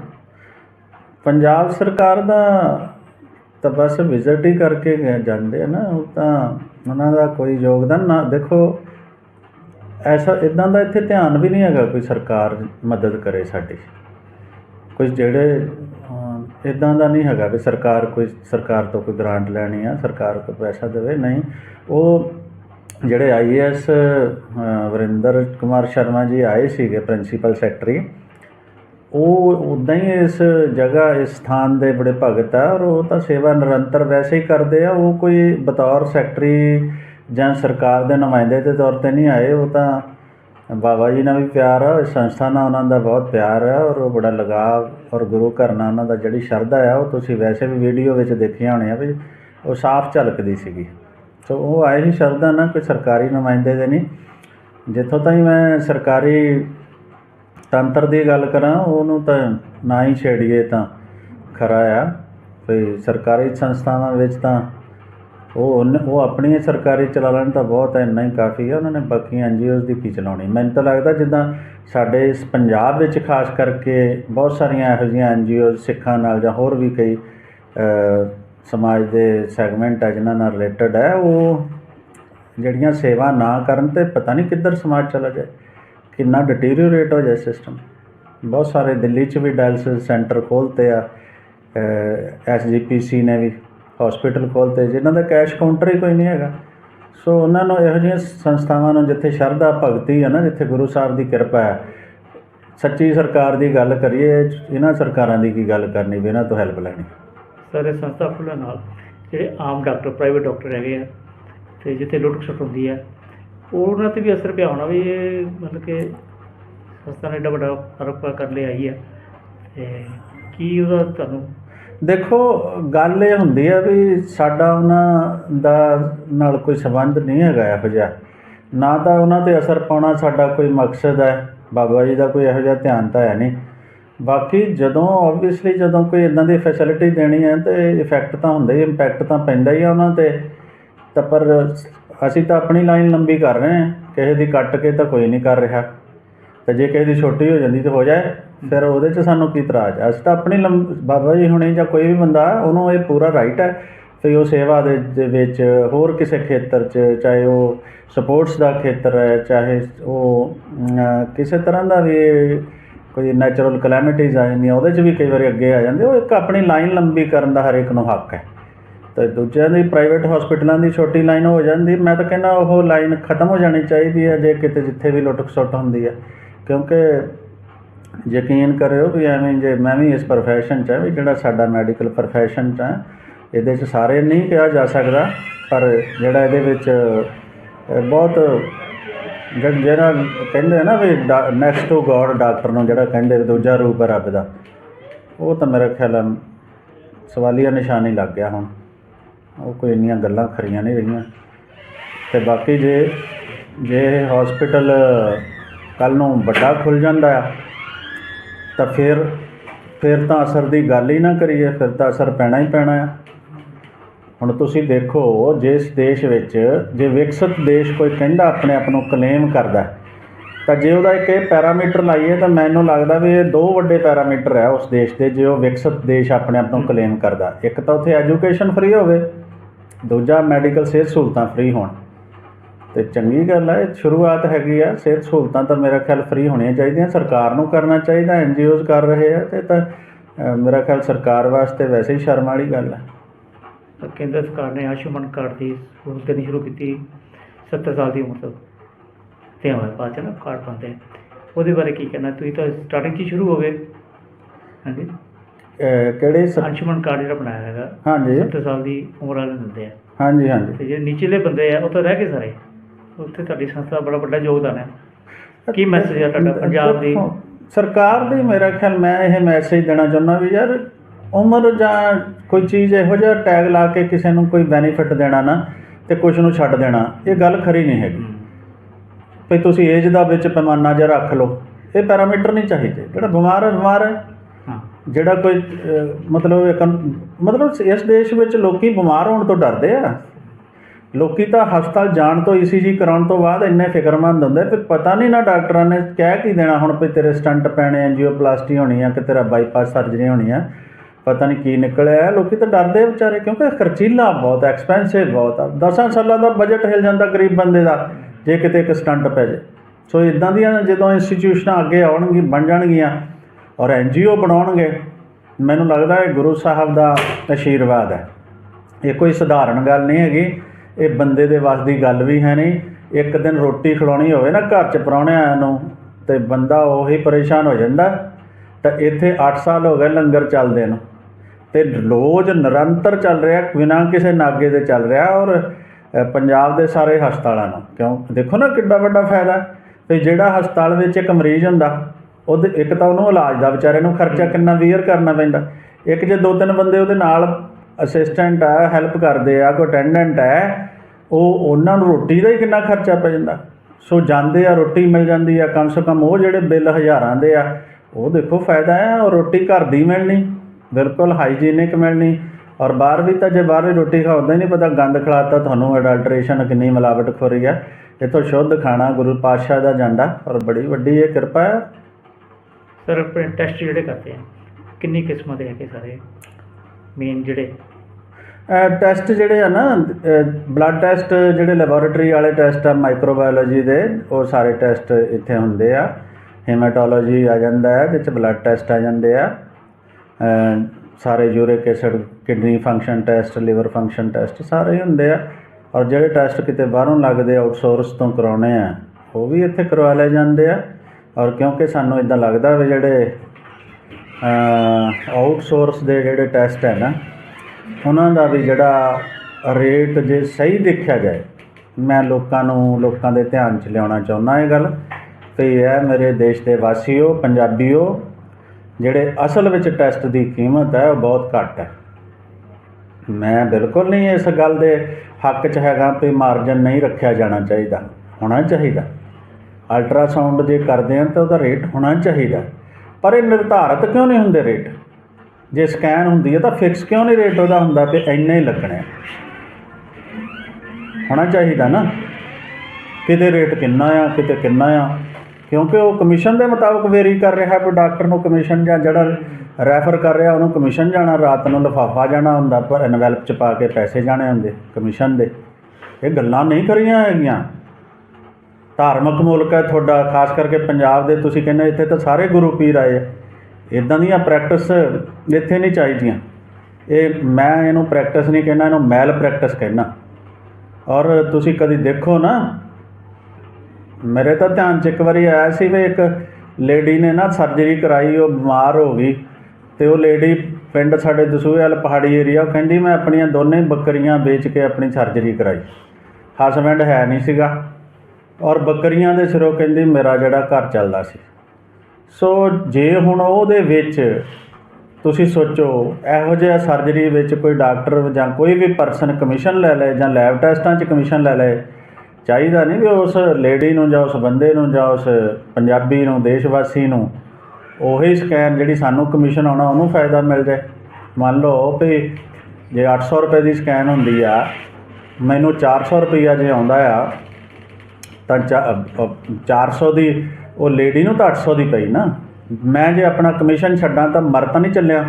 ਪੰਜਾਬ ਸਰਕਾਰ ਦਾ ਤਾਂ ਬਸ ਵਿਜ਼ਿਟ ਹੀ ਕਰਕੇ ਜਾਂਦੇ ਆ ਨਾ ਉਹ ਤਾਂ ਉਹਨਾਂ ਦਾ ਕੋਈ ਯੋਗਦਾਨ ਨਾ ਦੇਖੋ ਐਸਾ ਇਦਾਂ ਦਾ ਇੱਥੇ ਧਿਆਨ ਵੀ ਨਹੀਂ ਹੈਗਾ ਕੋਈ ਸਰਕਾਰ ਮਦਦ ਕਰੇ ਸਾਡੀ। ਕੁਝ ਜਿਹੜੇ ਇਦਾਂ ਦਾ ਨਹੀਂ ਹੈਗਾ ਵੀ ਸਰਕਾਰ ਕੋਈ, ਸਰਕਾਰ ਤੋਂ ਕੋਈ ਗ੍ਰਾਂਟ ਲੈਣੀ ਆ, ਸਰਕਾਰ ਕੋਈ ਪੈਸਾ ਦੇਵੇ, ਨਹੀਂ। ਉਹ ਜਿਹੜੇ ਆਈਏਐਸ ਵਰਿੰਦਰ ਕੁਮਾਰ ਸ਼ਰਮਾ ਜੀ ਆਏ ਸੀਗੇ, ਪ੍ਰਿੰਸੀਪਲ ਸੈਕਟਰੀ, ਉਹ ਉਦਾਂ ਹੀ ਇਸ ਜਗ੍ਹਾ, ਇਸ ਸਥਾਨ ਦੇ ਬੜੇ ਭਗਤ ਆ ਔਰ ਉਹ ਤਾਂ ਸੇਵਾ ਨਿਰੰਤਰ ਵੈਸੇ ਹੀ ਕਰਦੇ ਆ। ਉਹ ਕੋਈ ਬਤੌਰ ਸੈਕਟਰੀ ਜਾਂ ਸਰਕਾਰ ਦੇ ਨੁਮਾਇੰਦੇ ਦੇ ਤੌਰ ਤੇ ਨਹੀਂ ਆਏ, ਉਹ ਤਾਂ ਬਾਬਾ ਜੀ ਨਾਲ ਵੀ ਪਿਆਰ ਆ ਇਸ ਸੰਸਥਾ ਨਾਲ ਉਹਨਾਂ ਦਾ ਬਹੁਤ ਪਿਆਰ ਆ ਔਰ ਉਹ ਬੜਾ ਲਗਾਵ ਔਰ ਗੁਰੂ ਘਰ ਨਾਲ ਉਹਨਾਂ ਦਾ ਜਿਹੜੀ ਸ਼ਰਧਾ ਆ, ਉਹ ਤੁਸੀਂ ਵੈਸੇ ਵੀ ਵੀਡੀਓ ਵਿੱਚ ਦੇਖੀਆਂ ਹੋਣੀਆਂ ਵੀ ਉਹ ਸਾਫ਼ ਝਲਕਦੀ ਸੀਗੀ। ਸੋ ਉਹ ਆਏ ਹੀ ਸ਼ਰਧਾ ਨਾਲ, ਕੋਈ ਸਰਕਾਰੀ ਨੁਮਾਇੰਦੇ ਦੇ ਨਹੀਂ। ਜਿੱਥੋਂ ਤਾਈਂ ਮੈਂ ਸਰਕਾਰੀ ਤੰਤਰ ਦੀ ਗੱਲ ਕਰਾਂ, ਉਹਨੂੰ ਤਾਂ ਨਾ ਹੀ ਛੇੜੀਏ ਤਾਂ ਖਰਾ ਆ। ਵੀ ਸਰਕਾਰੀ ਸੰਸਥਾਵਾਂ ਵਿੱਚ ਤਾਂ ਉਹ ਉਹਨੇ ਉਹ ਆਪਣੀ ਸਰਕਾਰੀ ਚਲਾ ਲੈਣ ਤਾਂ ਬਹੁਤ ਹੈ ਇੰਨਾ ਹੀ ਕਾਫੀ ਹੈ ਉਹਨਾਂ ਨੇ ਬਾਕੀ ਐਨਜੀਓਜ਼ ਦੀ ਕੀ ਚਲਾਉਣੀ। ਮੈਨੂੰ ਤਾਂ ਲੱਗਦਾ ਜਿੱਦਾਂ ਸਾਡੇ ਇਸ ਪੰਜਾਬ ਵਿੱਚ ਖਾਸ ਕਰਕੇ ਬਹੁਤ ਸਾਰੀਆਂ ਇਹੋ ਜਿਹੀਆਂ ਐਨਜੀਓਜ਼ ਸਿੱਖਾਂ ਨਾਲ ਜਾਂ ਹੋਰ ਵੀ ਕਈ ਅ, ਸਮਾਜ ਦੇ ਸੈਗਮੈਂਟ ਹੈ ਜਿਨ੍ਹਾਂ ਨਾਲ ਰਿਲੇਟਡ ਹੈ ਉਹ ਜਿਹੜੀਆਂ ਸੇਵਾ ਨਾ ਕਰਨ ਤੇ ਪਤਾ ਨਹੀਂ ਕਿੱਧਰ ਸਮਾਜ ਚਲਾ ਜਾਏ ਕਿੰਨਾ ਡਿਟੀਰੀਓਰੇਟ ਹੋ ਜਾਏ ਸਿਸਟਮ ਬਹੁਤ ਸਾਰੇ ਦਿੱਲੀ 'ਚ ਵੀ ਡਾਇਲਸਿਸ ਸੈਂਟਰ ਖੋਲ੍ਹਤੇ ਆ ਐਸਜੀਪੀਸੀ ਨੇ ਵੀ। ਹਸਪੀਟਲ ਖੋਲ੍ਹਤੇ ਜਿਨ੍ਹਾਂ ਦਾ ਕੈਸ਼ ਕਾਊਂਟਰ ਹੀ ਕੋਈ ਨਹੀਂ ਹੈਗਾ। ਸੋ ਉਹਨਾਂ ਨੂੰ ਇਹੋ ਜਿਹੀਆਂ ਸੰਸਥਾਵਾਂ ਨੂੰ ਜਿੱਥੇ ਸ਼ਰਧਾ, ਭਗਤੀ ਹੈ ਨਾ, ਜਿੱਥੇ ਗੁਰੂ ਸਾਹਿਬ ਦੀ ਕਿਰਪਾ ਹੈ। ਸੱਚੀ ਸਰਕਾਰ ਦੀ ਗੱਲ ਕਰੀਏ, ਇਹਨਾਂ ਸਰਕਾਰਾਂ ਦੀ ਕੀ ਗੱਲ ਕਰਨੀ ਵੀ ਇਹਨਾਂ ਤੋਂ ਹੈਲਪ ਲੈਣੀ। ਸਾਰੇ ਸੰਸਥਾ ਖੁੱਲ੍ਹਣ ਨਾਲ ਜਿਹੜੇ ਆਮ ਡਾਕਟਰ ਪ੍ਰਾਈਵੇਟ ਡਾਕਟਰ ਹੈਗੇ ਆ, ਤੇ ਜਿੱਥੇ ਲੁੱਟ ਖਸੁੱਟ ਹੁੰਦੀ ਹੈ ਉਹਨਾਂ ਤੇ ਵੀ ਅਸਰ ਪਿਆ ਹੋਣਾ ਵੀ ਇਹ ਮਤਲਬ ਕਿ ਸੰਸਥਾ ਨੇ ਏਡਾ ਵੱਡਾ ਫ਼ਰਕ ਕਰਨ ਲਈ ਆਈ ਹੈ ਤੇ ਕੀ ਉਹਦਾ ਤੁਹਾਨੂੰ ਦੇਖੋ, ਗੱਲ ਇਹ ਹੁੰਦੀ ਆ ਵੀ ਸਾਡਾ ਉਹਨਾਂ ਦਾ ਨਾਲ ਕੋਈ ਸੰਬੰਧ ਨਹੀਂ ਹੈਗਾ ਇਹੋ ਜਿਹਾ। ਨਾ ਤਾਂ ਉਹਨਾਂ ਤੇ ਅਸਰ ਪਾਉਣਾ ਸਾਡਾ ਕੋਈ ਮਕਸਦ ਹੈ, ਬਾਬਾ ਜੀ ਦਾ ਕੋਈ ਇਹੋ ਜਿਹਾ ਧਿਆਨ ਤਾਂ ਹੈ ਨਹੀਂ। ਬਾਕੀ ਜਦੋਂ ਆਬਵੀਅਸਲੀ ਜਦੋਂ ਕੋਈ ਇਦਾਂ ਦੀ ਫੈਸਿਲਿਟੀ ਦੇਣੀ ਹੈ ਤੇ ਇਫੈਕਟ ਤਾਂ ਹੁੰਦਾ ਹੀ ਇੰਪੈਕਟ ਤਾਂ ਪੈਂਦਾ ਹੀ ਆ ਉਹਨਾਂ ਤੇ। ਤਾਂ ਪਰ ਅਸੀਂ ਤਾਂ ਆਪਣੀ ਲਾਈਨ ਲੰਬੀ ਕਰ ਰਹੇ ਹਾਂ, ਕਿਸੇ ਦੀ ਕੱਟ ਕੇ ਤਾਂ ਕੋਈ ਨਹੀਂ ਕਰ ਰਿਹਾ। ਤੇ ਜੇ ਕਿਸੇ ਦੀ ਛੋਟੀ ਹੋ ਜਾਂਦੀ ਤਾਂ ਹੋ ਜਾਏ ਫਿਰ ਉਹਦੇ 'ਚ ਸਾਨੂੰ ਕੀ ਇਤਰਾਜ਼ ਹੈ? ਅਸੀਂ ਤਾਂ ਆਪਣੀ ਲੰਬ ਬਾਬਾ ਜੀ ਹੁਣੇ ਜਾਂ ਕੋਈ ਵੀ ਬੰਦਾ ਉਹਨੂੰ ਇਹ ਪੂਰਾ ਰਾਈਟ ਹੈ ਵੀ ਉਹ ਸੇਵਾ ਦੇ ਦੇ ਵਿੱਚ ਹੋਰ ਕਿਸੇ ਖੇਤਰ 'ਚ ਚਾਹੇ ਉਹ ਸਪੋਰਟਸ ਦਾ ਖੇਤਰ ਹੈ ਚਾਹੇ ਉਹ ਅਮ, ਕਿਸੇ ਤਰ੍ਹਾਂ ਦਾ ਵੀ ਕੋਈ ਨੈਚੁਰਲ ਕਲੈਮਿਟੀਜ਼ ਆ ਜਾਂਦੀਆਂ ਉਹਦੇ 'ਚ ਵੀ ਕਈ ਵਾਰੀ ਅੱਗੇ ਆ ਜਾਂਦੇ। ਉਹ ਇੱਕ ਆਪਣੀ ਲਾਈਨ ਲੰਬੀ ਕਰਨ ਦਾ ਹਰੇਕ ਨੂੰ ਹੱਕ ਹੈ। ਤੇ ਦੂਜਿਆਂ ਦੀ ਪ੍ਰਾਈਵੇਟ ਹਸਪੀਟਲਾਂ ਦੀ ਛੋਟੀ ਲਾਈਨ ਹੋ ਜਾਂਦੀ। ਮੈਂ ਤਾਂ ਕਹਿੰਦਾ ਉਹ ਲਾਈਨ ਖਤਮ ਹੋ ਜਾਣੀ ਚਾਹੀਦੀ ਹੈ ਜੇ ਕਿਤੇ ਜਿੱਥੇ ਵੀ ਲੁੱਟ ਖਸੁੱਟ ਹੁੰਦੀ ਹੈ। ਕਿਉਂਕਿ ਯਕੀਨ ਕਰਿਓ ਵੀ ਐਵੇਂ ਜੇ ਮੈਂ ਵੀ ਇਸ profession 'ਚ ਹੈ ਵੀ ਜਿਹੜਾ ਸਾਡਾ ਮੈਡੀਕਲ profession 'ਚ ਹੈ, ਇਹਦੇ 'ਚ ਸਾਰੇ ਨਹੀਂ ਕਿਹਾ ਜਾ ਸਕਦਾ, ਪਰ ਜਿਹੜਾ ਇਹਦੇ ਵਿੱਚ ਬਹੁਤ ਜਿਹੜਾ ਜਿਹੜਾ ਕਹਿੰਦੇ ਆ ਨਾ ਵੀ ਨੈਕਸਟ ਟੂ ਗੋਡ ਡਾਕਟਰ ਨੂੰ ਜਿਹੜਾ ਕਹਿੰਦੇ ਦੂਜਾ ਰੂਪ ਹੈ ਰੱਬ ਦਾ, ਉਹ ਤਾਂ ਮੇਰਾ ਖਿਆਲ ਹੈ ਸਵਾਲੀਆ ਨਿਸ਼ਾਨ ਹੀ ਲੱਗ ਗਿਆ ਹੁਣ। ਉਹ ਕੋਈ ਇੰਨੀਆਂ ਗੱਲਾਂ ਖਰੀਆਂ ਨਹੀਂ ਰਹੀਆਂ। ਤੇ ਬਾਕੀ ਜੇ ਜੇ ਹਸਪੀਟਲ ਕੱਲ ਨੂੰ ਵੱਡਾ ਖੁੱਲ ਜਾਂਦਾ ਆ ਤਾਂ ਫਿਰ ਫਿਰ ਤਾਂ ਅਸਰ ਦੀ ਗੱਲ ਹੀ ਨਾ ਕਰੀਏ, ਫਿਰ ਤਾਂ ਅਸਰ ਪੈਣਾ ਹੀ ਪੈਣਾ ਆ। ਹੁਣ ਤੁਸੀਂ ਦੇਖੋ, ਜਿਸ ਦੇਸ਼ ਵਿੱਚ, ਜੇ ਵਿਕਸਿਤ ਦੇਸ਼ ਕੋਈ ਕਹਿੰਦਾ ਆਪਣੇ ਆਪ ਨੂੰ ਕਲੇਮ ਕਰਦਾ ਤਾਂ ਜੇ ਉਹਦਾ ਇੱਕ ਇਹ ਪੈਰਾਮੀਟਰ ਲਾਈਏ, ਤਾਂ ਮੈਨੂੰ ਲੱਗਦਾ ਵੀ ਇਹ ਦੋ ਵੱਡੇ ਪੈਰਾਮੀਟਰ ਹੈ ਉਸ ਦੇਸ਼ ਦੇ, ਜੇ ਉਹ ਵਿਕਸਿਤ ਦੇਸ਼ ਆਪਣੇ ਆਪ ਨੂੰ ਕਲੇਮ ਕਰਦਾ। ਇੱਕ ਤਾਂ ਉੱਥੇ ਐਜੂਕੇਸ਼ਨ ਫ੍ਰੀ ਹੋਵੇ, ਦੂਜਾ ਮੈਡੀਕਲ ਸਿਹਤ ਸਹੂਲਤਾਂ ਫ੍ਰੀ ਹੋਣ। ਤੇ ਚੰਗੀ ਗੱਲ ਹੈ ਸ਼ੁਰੂਆਤ ਹੈਗੀ ਆ ਸਿਹਤ ਸਹੂਲਤਾਂ ਤਾਂ ਮੇਰਾ ਖਿਆਲ ਫ੍ਰੀ ਹੋਣੀਆਂ ਚਾਹੀਦੀਆਂ ਸਰਕਾਰ ਨੂੰ ਕਰਨਾ ਚਾਹੀਦਾ ਐਨਜੀਓਜ਼ ਕਰ ਰਹੇ ਆ ਤੇ ਤਾਂ ਮੇਰਾ ਖਿਆਲ ਸਰਕਾਰ ਵਾਸਤੇ ਵੈਸੇ ਹੀ ਸ਼ਰਮ ਵਾਲੀ ਗੱਲ ਹੈ ਕੇਂਦਰ ਸਰਕਾਰ ਨੇ ਆਯੁਸ਼ਮਾਨ ਕਾਰਡ ਦੀ ਸਹੂਲਤ ਦੇਣੀ ਸ਼ੁਰੂ ਕੀਤੀ 70 ਸਾਲ ਦੀ ਉਮਰ ਤੋਂ ਤੇ ਹਮਾਰੇ ਪਾਸ ਨਾ ਕਾਰਡ ਹੈ। ਉਹਦੇ ਬਾਰੇ ਕੀ ਕਹਿਣਾ ਤੁਸੀਂ ਤਾਂ ਸਟਾਰਟਿੰਗ ਹੀ ਸ਼ੁਰੂ ਹੋ ਗਏ। ਹਾਂਜੀ। ਕਿਹੜੇ ਆਯੁਸ਼ਮਾਨ ਕਾਰਡ ਜਿਹੜਾ ਬਣਾਇਆ ਹੈਗਾ ਹਾਂਜੀ। 70 ਸਾਲ ਦੀ ਉਮਰ ਵਾਲੇ ਦਿੰਦੇ ਆ। ਹਾਂਜੀ ਹਾਂਜੀ। ਤੇ ਜਿਹੜੇ ਨੀਚਲੇ ਬੰਦੇ ਆ ਉਹ ਤਾਂ ਰਹਿ ਗਏ ਸਾਰੇ। ਉੱਥੇ ਤੁਹਾਡੀ ਸੰਸਥਾ ਦਾ ਬੜਾ ਵੱਡਾ ਯੋਗਦਾਨ ਹੈ। ਕੀ ਮੈਸੇਜ ਹੈ ਤੁਹਾਡਾ ਪੰਜਾਬ ਦੀ? ਸਰਕਾਰ ਦੀ ਮੇਰਾ ਖਿਆਲ ਮੈਂ ਇਹ ਮੈਸੇਜ ਦੇਣਾ ਚਾਹੁੰਦਾ ਵੀ ਯਾਰ ਉਮਰ ਜਾਂ ਕੋਈ ਚੀਜ਼ ਇਹੋ ਜਿਹਾ ਟੈਗ ਲਾ ਕੇ ਕਿਸੇ ਨੂੰ ਕੋਈ ਬੈਨੀਫਿਟ ਦੇਣਾ ਨਾ ਤੇ ਕੁਝ ਨੂੰ ਛੱਡ ਦੇਣਾ ਇਹ ਗੱਲ ਖਰੀ ਨਹੀਂ ਹੈਗੀ। ਵੀ ਤੁਸੀਂ ਏਜ ਦਾ ਵਿੱਚ ਪੈਮਾਨਾ ਜਿਹਾ ਰੱਖ ਲਓ ਇਹ ਪੈਰਾਮੀਟਰ ਨਹੀਂ ਚਾਹੀਦੇ। ਜਿਹੜਾ ਬਿਮਾਰ ਹੈ ਬਿਮਾਰ ਹੈ। ਜਿਹੜਾ ਕੋਈ ਮਤਲਬ ਮਤਲਬ ਇਸ ਦੇਸ਼ ਵਿੱਚ ਲੋਕੀ ਬਿਮਾਰ ਹੋਣ ਤੋਂ ਡਰਦੇ ਆ। ਲੋਕੀ ਤਾਂ ਹਸਪਤਾਲ ਜਾਣ ਤੋਂ ਈਸੀਜੀ ਕਰਾਉਣ ਤੋਂ ਬਾਅਦ ਇੰਨੇ ਫਿਕਰਮੰਦ ਹੁੰਦੇ ਫਿਰ ਪਤਾ ਨਹੀਂ ਨਾ ਡਾਕਟਰਾਂ ਨੇ ਕਹਿ ਕੀ ਦੇਣਾ, ਹੁਣ ਵੀ ਤੇਰੇ ਸਟੰਟ ਪੈਣੇ, ਐਂਜੀਓਪਲਾਸਟੀ ਹੋਣੀ ਆ, ਕਿ ਤੇਰਾ ਬਾਈਪਾਸ ਸਰਜਰੀ ਹੋਣੀ ਆ, ਪਤਾ ਨਹੀਂ ਕੀ ਨਿਕਲਿਆ, ਲੋਕੀ ਤਾਂ ਡਰਦੇ ਵਿਚਾਰੇ, ਕਿਉਂਕਿ ਖਰਚੀਲਾ ਬਹੁਤ, ਐਕਸਪੈਂਸਿਵ ਬਹੁਤ ਆ 10 ਸਾਲਾਂ ਦਾ ਬਜਟ ਹਿਲ ਜਾਂਦਾ ਗਰੀਬ ਬੰਦੇ ਦਾ, ਜੇ ਕਿਤੇ ਇੱਕ ਸਟੰਟ ਪੈ ਜੇ। ਸੋ ਇਦਾਂ ਦੀਆਂ ਜਦੋਂ ਇੰਸਟੀਟਿਊਸ਼ਨਾਂ ਅੱਗੇ ਆਉਣਗੀਆਂ ਬਣ ਜਾਣਗੀਆਂ, ਔਰ ਐਨਜੀਓ ਬਣਾਉਣਗੇ, ਮੈਨੂੰ ਲੱਗਦਾ ਇਹ ਗੁਰੂ ਸਾਹਿਬ ਦਾ ਆਸ਼ੀਰਵਾਦ ਹੈ। ਇਹ ਕੋਈ ਸਧਾਰਨ ਗੱਲ ਨਹੀਂ ਹੈਗੀ। ਇਹ ਬੰਦੇ ਦੇ ਵੱਸ ਦੀ ਗੱਲ ਵੀ ਹੈ ਨਹੀਂ। ਇੱਕ ਦਿਨ ਰੋਟੀ ਖਿਲਾਉਣੀ ਹੋਵੇ ਨਾ ਘਰ 'ਚ ਪ੍ਰਾਹੁਣਿਆਂ ਨੂੰ, ਤੇ ਬੰਦਾ ਉਹੀ ਪਰੇਸ਼ਾਨ ਹੋ ਜਾਂਦਾ। ਤਾਂ ਇੱਥੇ 8 ਸਾਲ ਹੋ ਗਏ ਲੰਗਰ ਚੱਲਦੇ ਨੂੰ। ਤੇ ਰੋਜ਼ ਨਿਰੰਤਰ ਚੱਲ ਰਿਹਾ, ਬਿਨਾਂ ਕਿਸੇ ਨਾਗੇ ਦੇ ਚੱਲ ਰਿਹਾ ਔਰ ਪੰਜਾਬ ਦੇ ਸਾਰੇ ਹਸਪਤਾਲਾਂ ਨੂੰ। ਕਿਉਂ? ਦੇਖੋ ਨਾ ਕਿੰਨਾ ਵੱਡਾ ਫਾਇਦਾ। ਹੈ। ਤੇ ਜਿਹੜਾ ਹਸਪਤਾਲ ਵਿੱਚ ਇੱਕ ਮਰੀਜ਼ ਹੁੰਦਾ, ਉਹਦੇ, ਇੱਕ ਤਾਂ ਉਹਨੂੰ ਇਲਾਜ ਦਾ ਵਿਚਾਰੇ ਨੂੰ ਖਰਚਾ ਕਿੰਨਾ ਵੀਅਰ ਕਰਨਾ ਪੈਂਦਾ। ਇੱਕ ਜੇ ਦੋ ਤਿੰਨ ਬੰਦੇ ਉਹਦੇ ਨਾਲ ਅਸਿਸਟੈਂਟ ਆ ਹੈਲਪ ਕਰਦੇ ਆ, ਕੋਈ ਅਟੈਂਡੈਂਟ ਹੈ, ਉਹ ਉਹਨਾਂ ਨੂੰ ਰੋਟੀ ਦਾ ਹੀ ਕਿੰਨਾ ਖਰਚਾ ਪੈ ਜਾਂਦਾ। ਸੋ ਜਾਂਦੇ ਆ, ਰੋਟੀ ਮਿਲ ਜਾਂਦੀ ਆ, ਕਮ ਸੇ ਕਮ ਉਹ ਜਿਹੜੇ ਬਿੱਲ ਹਜ਼ਾਰਾਂ ਦੇ ਆ, ਉਹ ਦੇਖੋ ਫਾਇਦਾ ਹੈ ਔਰ ਰੋਟੀ ਘਰ ਦੀ ਮਿਲਣੀ, ਬਿਲਕੁਲ ਹਾਈਜੀਨਿਕ ਮਿਲਣੀ। ਔਰ ਬਾਹਰ ਵੀ ਤਾਂ ਜੇ ਬਾਹਰ ਦੀ ਰੋਟੀ ਖਾਉਂਦਾ ਹੀ ਨਹੀਂ ਪਤਾ ਗੰਦ ਖਿਲਾਤਾ, ਤੁਹਾਨੂੰ ਅਡਲਟ੍ਰੇਸ਼ਨ ਕਿੰਨੀ ਮਿਲਾਵਟ ਖੋਰੀ ਆ ਇੱਥੋਂ ਸ਼ੁੱਧ ਖਾਣਾ, ਗੁਰੂ ਪਾਤਸ਼ਾਹ ਦਾ ਜਾਂਦਾ, ਔਰ ਬੜੀ ਵੱਡੀ ਇਹ ਕਿਰਪਾ ਹੈ। ਸਰ ਆਪਣੇ ਟੈਸਟ ਜਿਹੜੇ ਕਰਦੇ ਆ, ਕਿੰਨੀ ਕਿਸਮਾਂ ਦੇ ਹੈਗੇ ਸਾਰੇ? ਮੇਨ ਜਿਹੜੇ? ਟੈਸਟ ਜਿਹੜੇ ਆ ਨਾ ਬਲੱਡ ਟੈਸਟ ਜਿਹੜੇ ਲੈਬੋਰੇਟਰੀ ਵਾਲੇ ਟੈਸਟ ਆ ਮਾਈਕਰੋਬਾਇਓਲੋਜੀ ਦੇ, ਉਹ ਸਾਰੇ ਟੈਸਟ ਇੱਥੇ ਹੁੰਦੇ ਆ। ਹੈਮਾਟੋਲੋਜੀ ਆ ਜਾਂਦਾ ਹੈ ਜਿਸ 'ਚ ਬਲੱਡ ਟੈਸਟ ਆ ਜਾਂਦੇ ਆ। ਸਾਰੇ uric acid kidney function test liver function test ਸਾਰੇ ਹੁੰਦੇ ਆ। ਔਰ ਜਿਹੜੇ ਟੈਸਟ ਕਿਤੇ ਬਾਹਰੋਂ ਲੱਗਦੇ ਆਊਟਸੋਰਸ ਤੋਂ ਕਰਾਉਣੇ ਆ, ਉਹ ਵੀ ਇੱਥੇ ਕਰਵਾ ਲਏ ਜਾਂਦੇ ਆ। ਔਰ ਕਿਉਂਕਿ ਸਾਨੂੰ ਇਦਾਂ ਲੱਗਦਾ ਵੀ ਜਿਹੜੇ ਆਊਟਸੋਰਸ ਦੇ ਜਿਹੜੇ ਟੈਸਟ ਹੈ ਨਾ, ਉਹਨਾਂ ਦਾ ਵੀ ਜਿਹੜਾ ਰੇਟ ਜੇ ਸਹੀ ਦੇਖਿਆ ਜਾਏ, ਮੈਂ ਲੋਕਾਂ ਨੂੰ, ਲੋਕਾਂ ਦੇ ਧਿਆਨ 'ਚ ਲਿਆਉਣਾ ਚਾਹੁੰਦਾ ਇਹ ਗੱਲ, ਤੇ ਇਹ ਮੇਰੇ ਦੇਸ਼ ਦੇ ਵਾਸੀਓ, ਪੰਜਾਬੀਓ, ਜਿਹੜੇ ਅਸਲ ਵਿੱਚ ਟੈਸਟ ਦੀ ਕੀਮਤ ਹੈ, ਉਹ ਬਹੁਤ ਘੱਟ ਹੈ। ਮੈਂ ਬਿਲਕੁਲ ਨਹੀਂ ਇਸ ਗੱਲ ਦੇ ਹੱਕ 'ਚ ਹੈਗਾ ਵੀ ਮਾਰਜਨ ਨਹੀਂ ਰੱਖਿਆ ਜਾਣਾ ਚਾਹੀਦਾ, ਹੋਣਾ ਚਾਹੀਦਾ। ਅਲਟਰਾਸਾਊਂਡ ਜੇ ਕਰਦੇ ਹਾਂ ਤਾਂ ਉਹਦਾ ਰੇਟ ਹੋਣਾ ਚਾਹੀਦਾ। ਪਰ ਇਹ ਨਿਰਧਾਰਤ ਕਿਉਂ ਨਹੀਂ ਹੁੰਦੇ ਰੇਟ ਜੇ ਸਕੈਨ ਹੁੰਦੀ ਹੈ ਤਾਂ ਫਿਕਸ ਕਿਉਂ ਨਹੀਂ ਰੇਟ ਉਹਦਾ ਹੁੰਦਾ ਵੀ ਇੰਨੇ ਹੀ ਲੱਗਣੇ ਆ? ਹੋਣਾ ਚਾਹੀਦਾ ਨਾ। ਕਿਤੇ ਰੇਟ ਕਿੰਨਾ ਆ, ਕਿਤੇ ਕਿੰਨਾ ਆ। ਕਿਉਂਕਿ ਉਹ ਕਮਿਸ਼ਨ ਦੇ ਮੁਤਾਬਕ ਵੇਰੀ ਕਰ ਰਿਹਾ ਕੋਈ ਡਾਕਟਰ ਨੂੰ ਕਮਿਸ਼ਨ ਜਾਂ ਜਿਹੜਾ ਰੈਫਰ ਕਰ ਰਿਹਾ ਉਹਨੂੰ ਕਮਿਸ਼ਨ ਜਾਣਾ, ਰਾਤ ਨੂੰ ਲਿਫਾਫਾ ਜਾਣਾ ਹੁੰਦਾ, ਪਰ ਐਨਵੈਲਪ ਚ ਪਾ ਕੇ ਪੈਸੇ ਜਾਣੇ ਹੁੰਦੇ ਕਮਿਸ਼ਨ ਦੇ। ਇਹ ਗੱਲਾਂ ਨਹੀਂ ਕਰੀਆਂ ਹੈਗੀਆਂ। ਧਾਰਮਿਕ ਮੁਲਕ ਹੈ ਤੁਹਾਡਾ, ਖਾਸ ਕਰਕੇ ਪੰਜਾਬ ਦੇ, ਤੁਸੀਂ ਕਹਿੰਦੇ ਇੱਥੇ ਤਾਂ ਸਾਰੇ ਗੁਰੂ ਪੀਰ ਆਏ ਆ। ਇਦਾਂ ਦੀਆਂ ਪ੍ਰੈਕਟਿਸ ਇੱਥੇ ਨਹੀਂ ਚਾਹੀਦੀਆਂ। ਇਹ ਮੈਂ ਇਹਨੂੰ ਪ੍ਰੈਕਟਿਸ ਨਹੀਂ ਕਹਿੰਦਾ, ਇਹਨੂੰ ਮੈਲ ਪ੍ਰੈਕਟਿਸ ਕਹਿੰਦਾ। ਔਰ ਤੁਸੀਂ ਕਦੀ ਦੇਖੋ ਨਾ, ਮੇਰੇ ਤਾਂ ਧਿਆਨ 'ਚ ਇੱਕ ਵਾਰੀ ਆਇਆ ਸੀ ਵੀ ਇੱਕ ਲੇਡੀ ਨੇ ਨਾ ਸਰਜਰੀ ਕਰਾਈ, ਉਹ ਬਿਮਾਰ ਹੋ ਗਈ। ਤੇ ਉਹ ਲੇਡੀ ਪਿੰਡ ਸਾਡੇ ਦਸੂਹੇ ਪਹਾੜੀ ਏਰੀਆ ਉਹ ਕਹਿੰਦੀ ਮੈਂ ਆਪਣੀਆਂ ਦੋਨੇ ਬੱਕਰੀਆਂ ਵੇਚ ਕੇ ਆਪਣੀ ਸਰਜਰੀ ਕਰਾਈ। ਹਸਬੈਂਡ ਹੈ ਨਹੀਂ ਸੀਗਾ। ਔਰ ਬੱਕਰੀਆਂ ਦੇ ਸਿਰੋਂ ਕਹਿੰਦੀ ਮੇਰਾ ਜਿਹੜਾ ਘਰ ਚੱਲਦਾ ਸੀ। ਸੋ ਜੇ ਹੁਣ ਉਹਦੇ ਵਿੱਚ ਤੁਸੀਂ ਸੋਚੋ, ਇਹੋ ਜਿਹਾ ਸਰਜਰੀ ਵਿੱਚ ਕੋਈ ਡਾਕਟਰ ਜਾਂ ਕੋਈ ਵੀ ਪਰਸਨ ਕਮਿਸ਼ਨ ਲੈ ਲਏ ਜਾਂ ਲੈਬ ਟੈਸਟਾਂ 'ਚ ਕਮਿਸ਼ਨ ਲੈ ਲਏ, ਚਾਹੀਦਾ ਨਹੀਂ ਵੀ ਉਸ ਲੇਡੀ ਨੂੰ ਜਾਂ ਉਸ ਬੰਦੇ ਨੂੰ ਜਾਂ ਉਸ ਪੰਜਾਬੀ ਨੂੰ ਦੇਸ਼ ਵਾਸੀ ਨੂੰ ਉਹੀ ਸਕੈਨ ਜਿਹੜੀ ਸਾਨੂੰ ਕਮਿਸ਼ਨ ਆਉਣਾ, ਉਹਨੂੰ ਫਾਇਦਾ ਮਿਲ ਜਾਏ। ਮੰਨ ਲਓ ਵੀ ਜੇ 800 ਰੁਪਏ ਦੀ ਸਕੈਨ ਹੁੰਦੀ ਆ, ਮੈਨੂੰ 400 ਰੁਪਈਆ ਜੇ ਆਉਂਦਾ ਆ ਤਾਂ ਚਾ- ਅ- 400 ਦੀ, ਉਹ ਲੇਡੀ ਨੂੰ ਤਾਂ 800 ਦੀ ਪਈ ਨਾ। ਮੈਂ ਜੇ ਆਪਣਾ ਕਮਿਸ਼ਨ ਛੱਡਾਂ ਤਾਂ ਮਰ ਤਾਂ ਨਹੀਂ ਚੱਲਿਆ।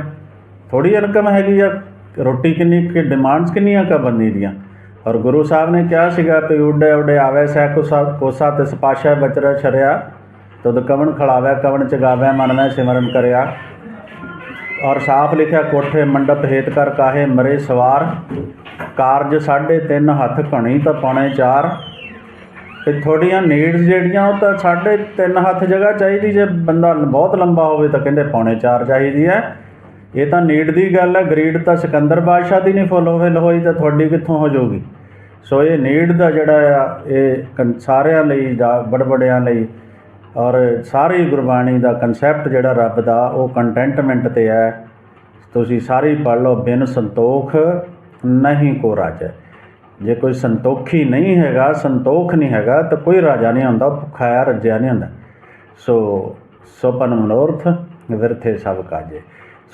ਥੋੜੀ ਇਨਕਮ ਹੈਗੀ ਆ, ਰੋਟੀ ਕਿੰਨੀ ਕਿ ਡਿਮਾਂਡਸ ਕਿੰਨੀਆਂ ਕਾ ਬੰਦੀ ਦੀਆਂ। ਔਰ ਗੁਰੂ ਸਾਹਿਬ ਨੇ ਕਿਹਾ ਸੀਗਾ ਕਿ ਉੱਡੇ ਉੱਡੇ ਆਵੇ, ਸਹਿ ਕੋਸਾ ਕੋਸਾ ਤੇ ਸਪਾਸ਼ਾ ਬਚਰਾ ਛਰਿਆ। ਤਦ ਕਵਣ ਖੜਾਵੇ ਕਵਣ ਚਗਾਵੇ ਮਨ ਮੈਂ ਸਿਮਰਨ ਕਰਿਆ। ਔਰ ਸਾਫ਼ ਲਿਖਿਆ, ਕੋਠੇ ਮੰਡਪ ਹੇਤ ਕਰ ਕਾਹੇ ਮਰੇ ਸਵਾਰ। ਕਾਰਜ ਸਾਢੇ ਤਿੰਨ ਹੱਥ ਘਣੀ ਤਾਂ ਪੌਣੇ ਚਾਰ। ਤੇ ਤੁਹਾਡੀਆਂ ਨੀਡਸ ਜਿਹੜੀਆਂ ਉਹ ਤਾਂ ਸਾਢੇ ਤਿੰਨ ਹੱਥ ਜਗ੍ਹਾ ਚਾਹੀਦੀ, ਜੇ ਬੰਦਾ ਬਹੁਤ ਲੰਬਾ ਹੋਵੇ ਤਾਂ ਕਹਿੰਦੇ ਪੌਣੇ ਚਾਰ ਚਾਹੀਦੀ ਹੈ। ਇਹ ਤਾਂ ਨੀਡ ਦੀ ਗੱਲ ਹੈ ਗਰੀਡ ਤਾਂ ਸਿਕੰਦਰ ਬਾਦਸ਼ਾਹ ਦੀ ਨਹੀਂ ਫੁੱਲ ਹੋਈ ਤਾਂ ਤੁਹਾਡੀ ਕਿੱਥੋਂ ਹੋ ਜਾਊਗੀ? ਸੋ ਇਹ ਨੀਡ ਦਾ ਜਿਹੜਾ ਆ, ਇਹ ਕਨ- ਸਾਰਿਆਂ ਲਈ ਜਾਂ ਬੜਬੜਿਆਂ ਲਈ ਔਰ ਸਾਰੀ ਗੁਰਬਾਣੀ ਦਾ ਕਨਸੈਪਟ ਜਿਹੜਾ ਰੱਬ ਦਾ, ਉਹ ਕੰਟੈਂਟਮੈਂਟ ਤੇ ਹੈ। ਤੁਸੀਂ ਸਾਰੀ ਪੜ੍ਹ ਲਓ, ਬਿਨ ਸੰਤੋਖ, ਨਹੀਂ ਕੋ ਰਾਜਾ। ਜੇ ਕੋਈ ਸੰਤੋਖੀ ਨਹੀਂ ਹੈਗਾ, ਸੰਤੋਖ ਨਹੀਂ ਹੈਗਾ, ਤਾਂ ਕੋਈ ਰਾਜਾ ਨਹੀਂ ਹੁੰਦਾ, ਭੁੱਖਾ ਆ ਰੱਜਿਆ ਨਹੀਂ ਹੁੰਦਾ। ਸੋ ਸੋਪਨ ਮਨੋਰਥ, ਵਿਰਥੇ ਸਭ ਕਾਜੇ।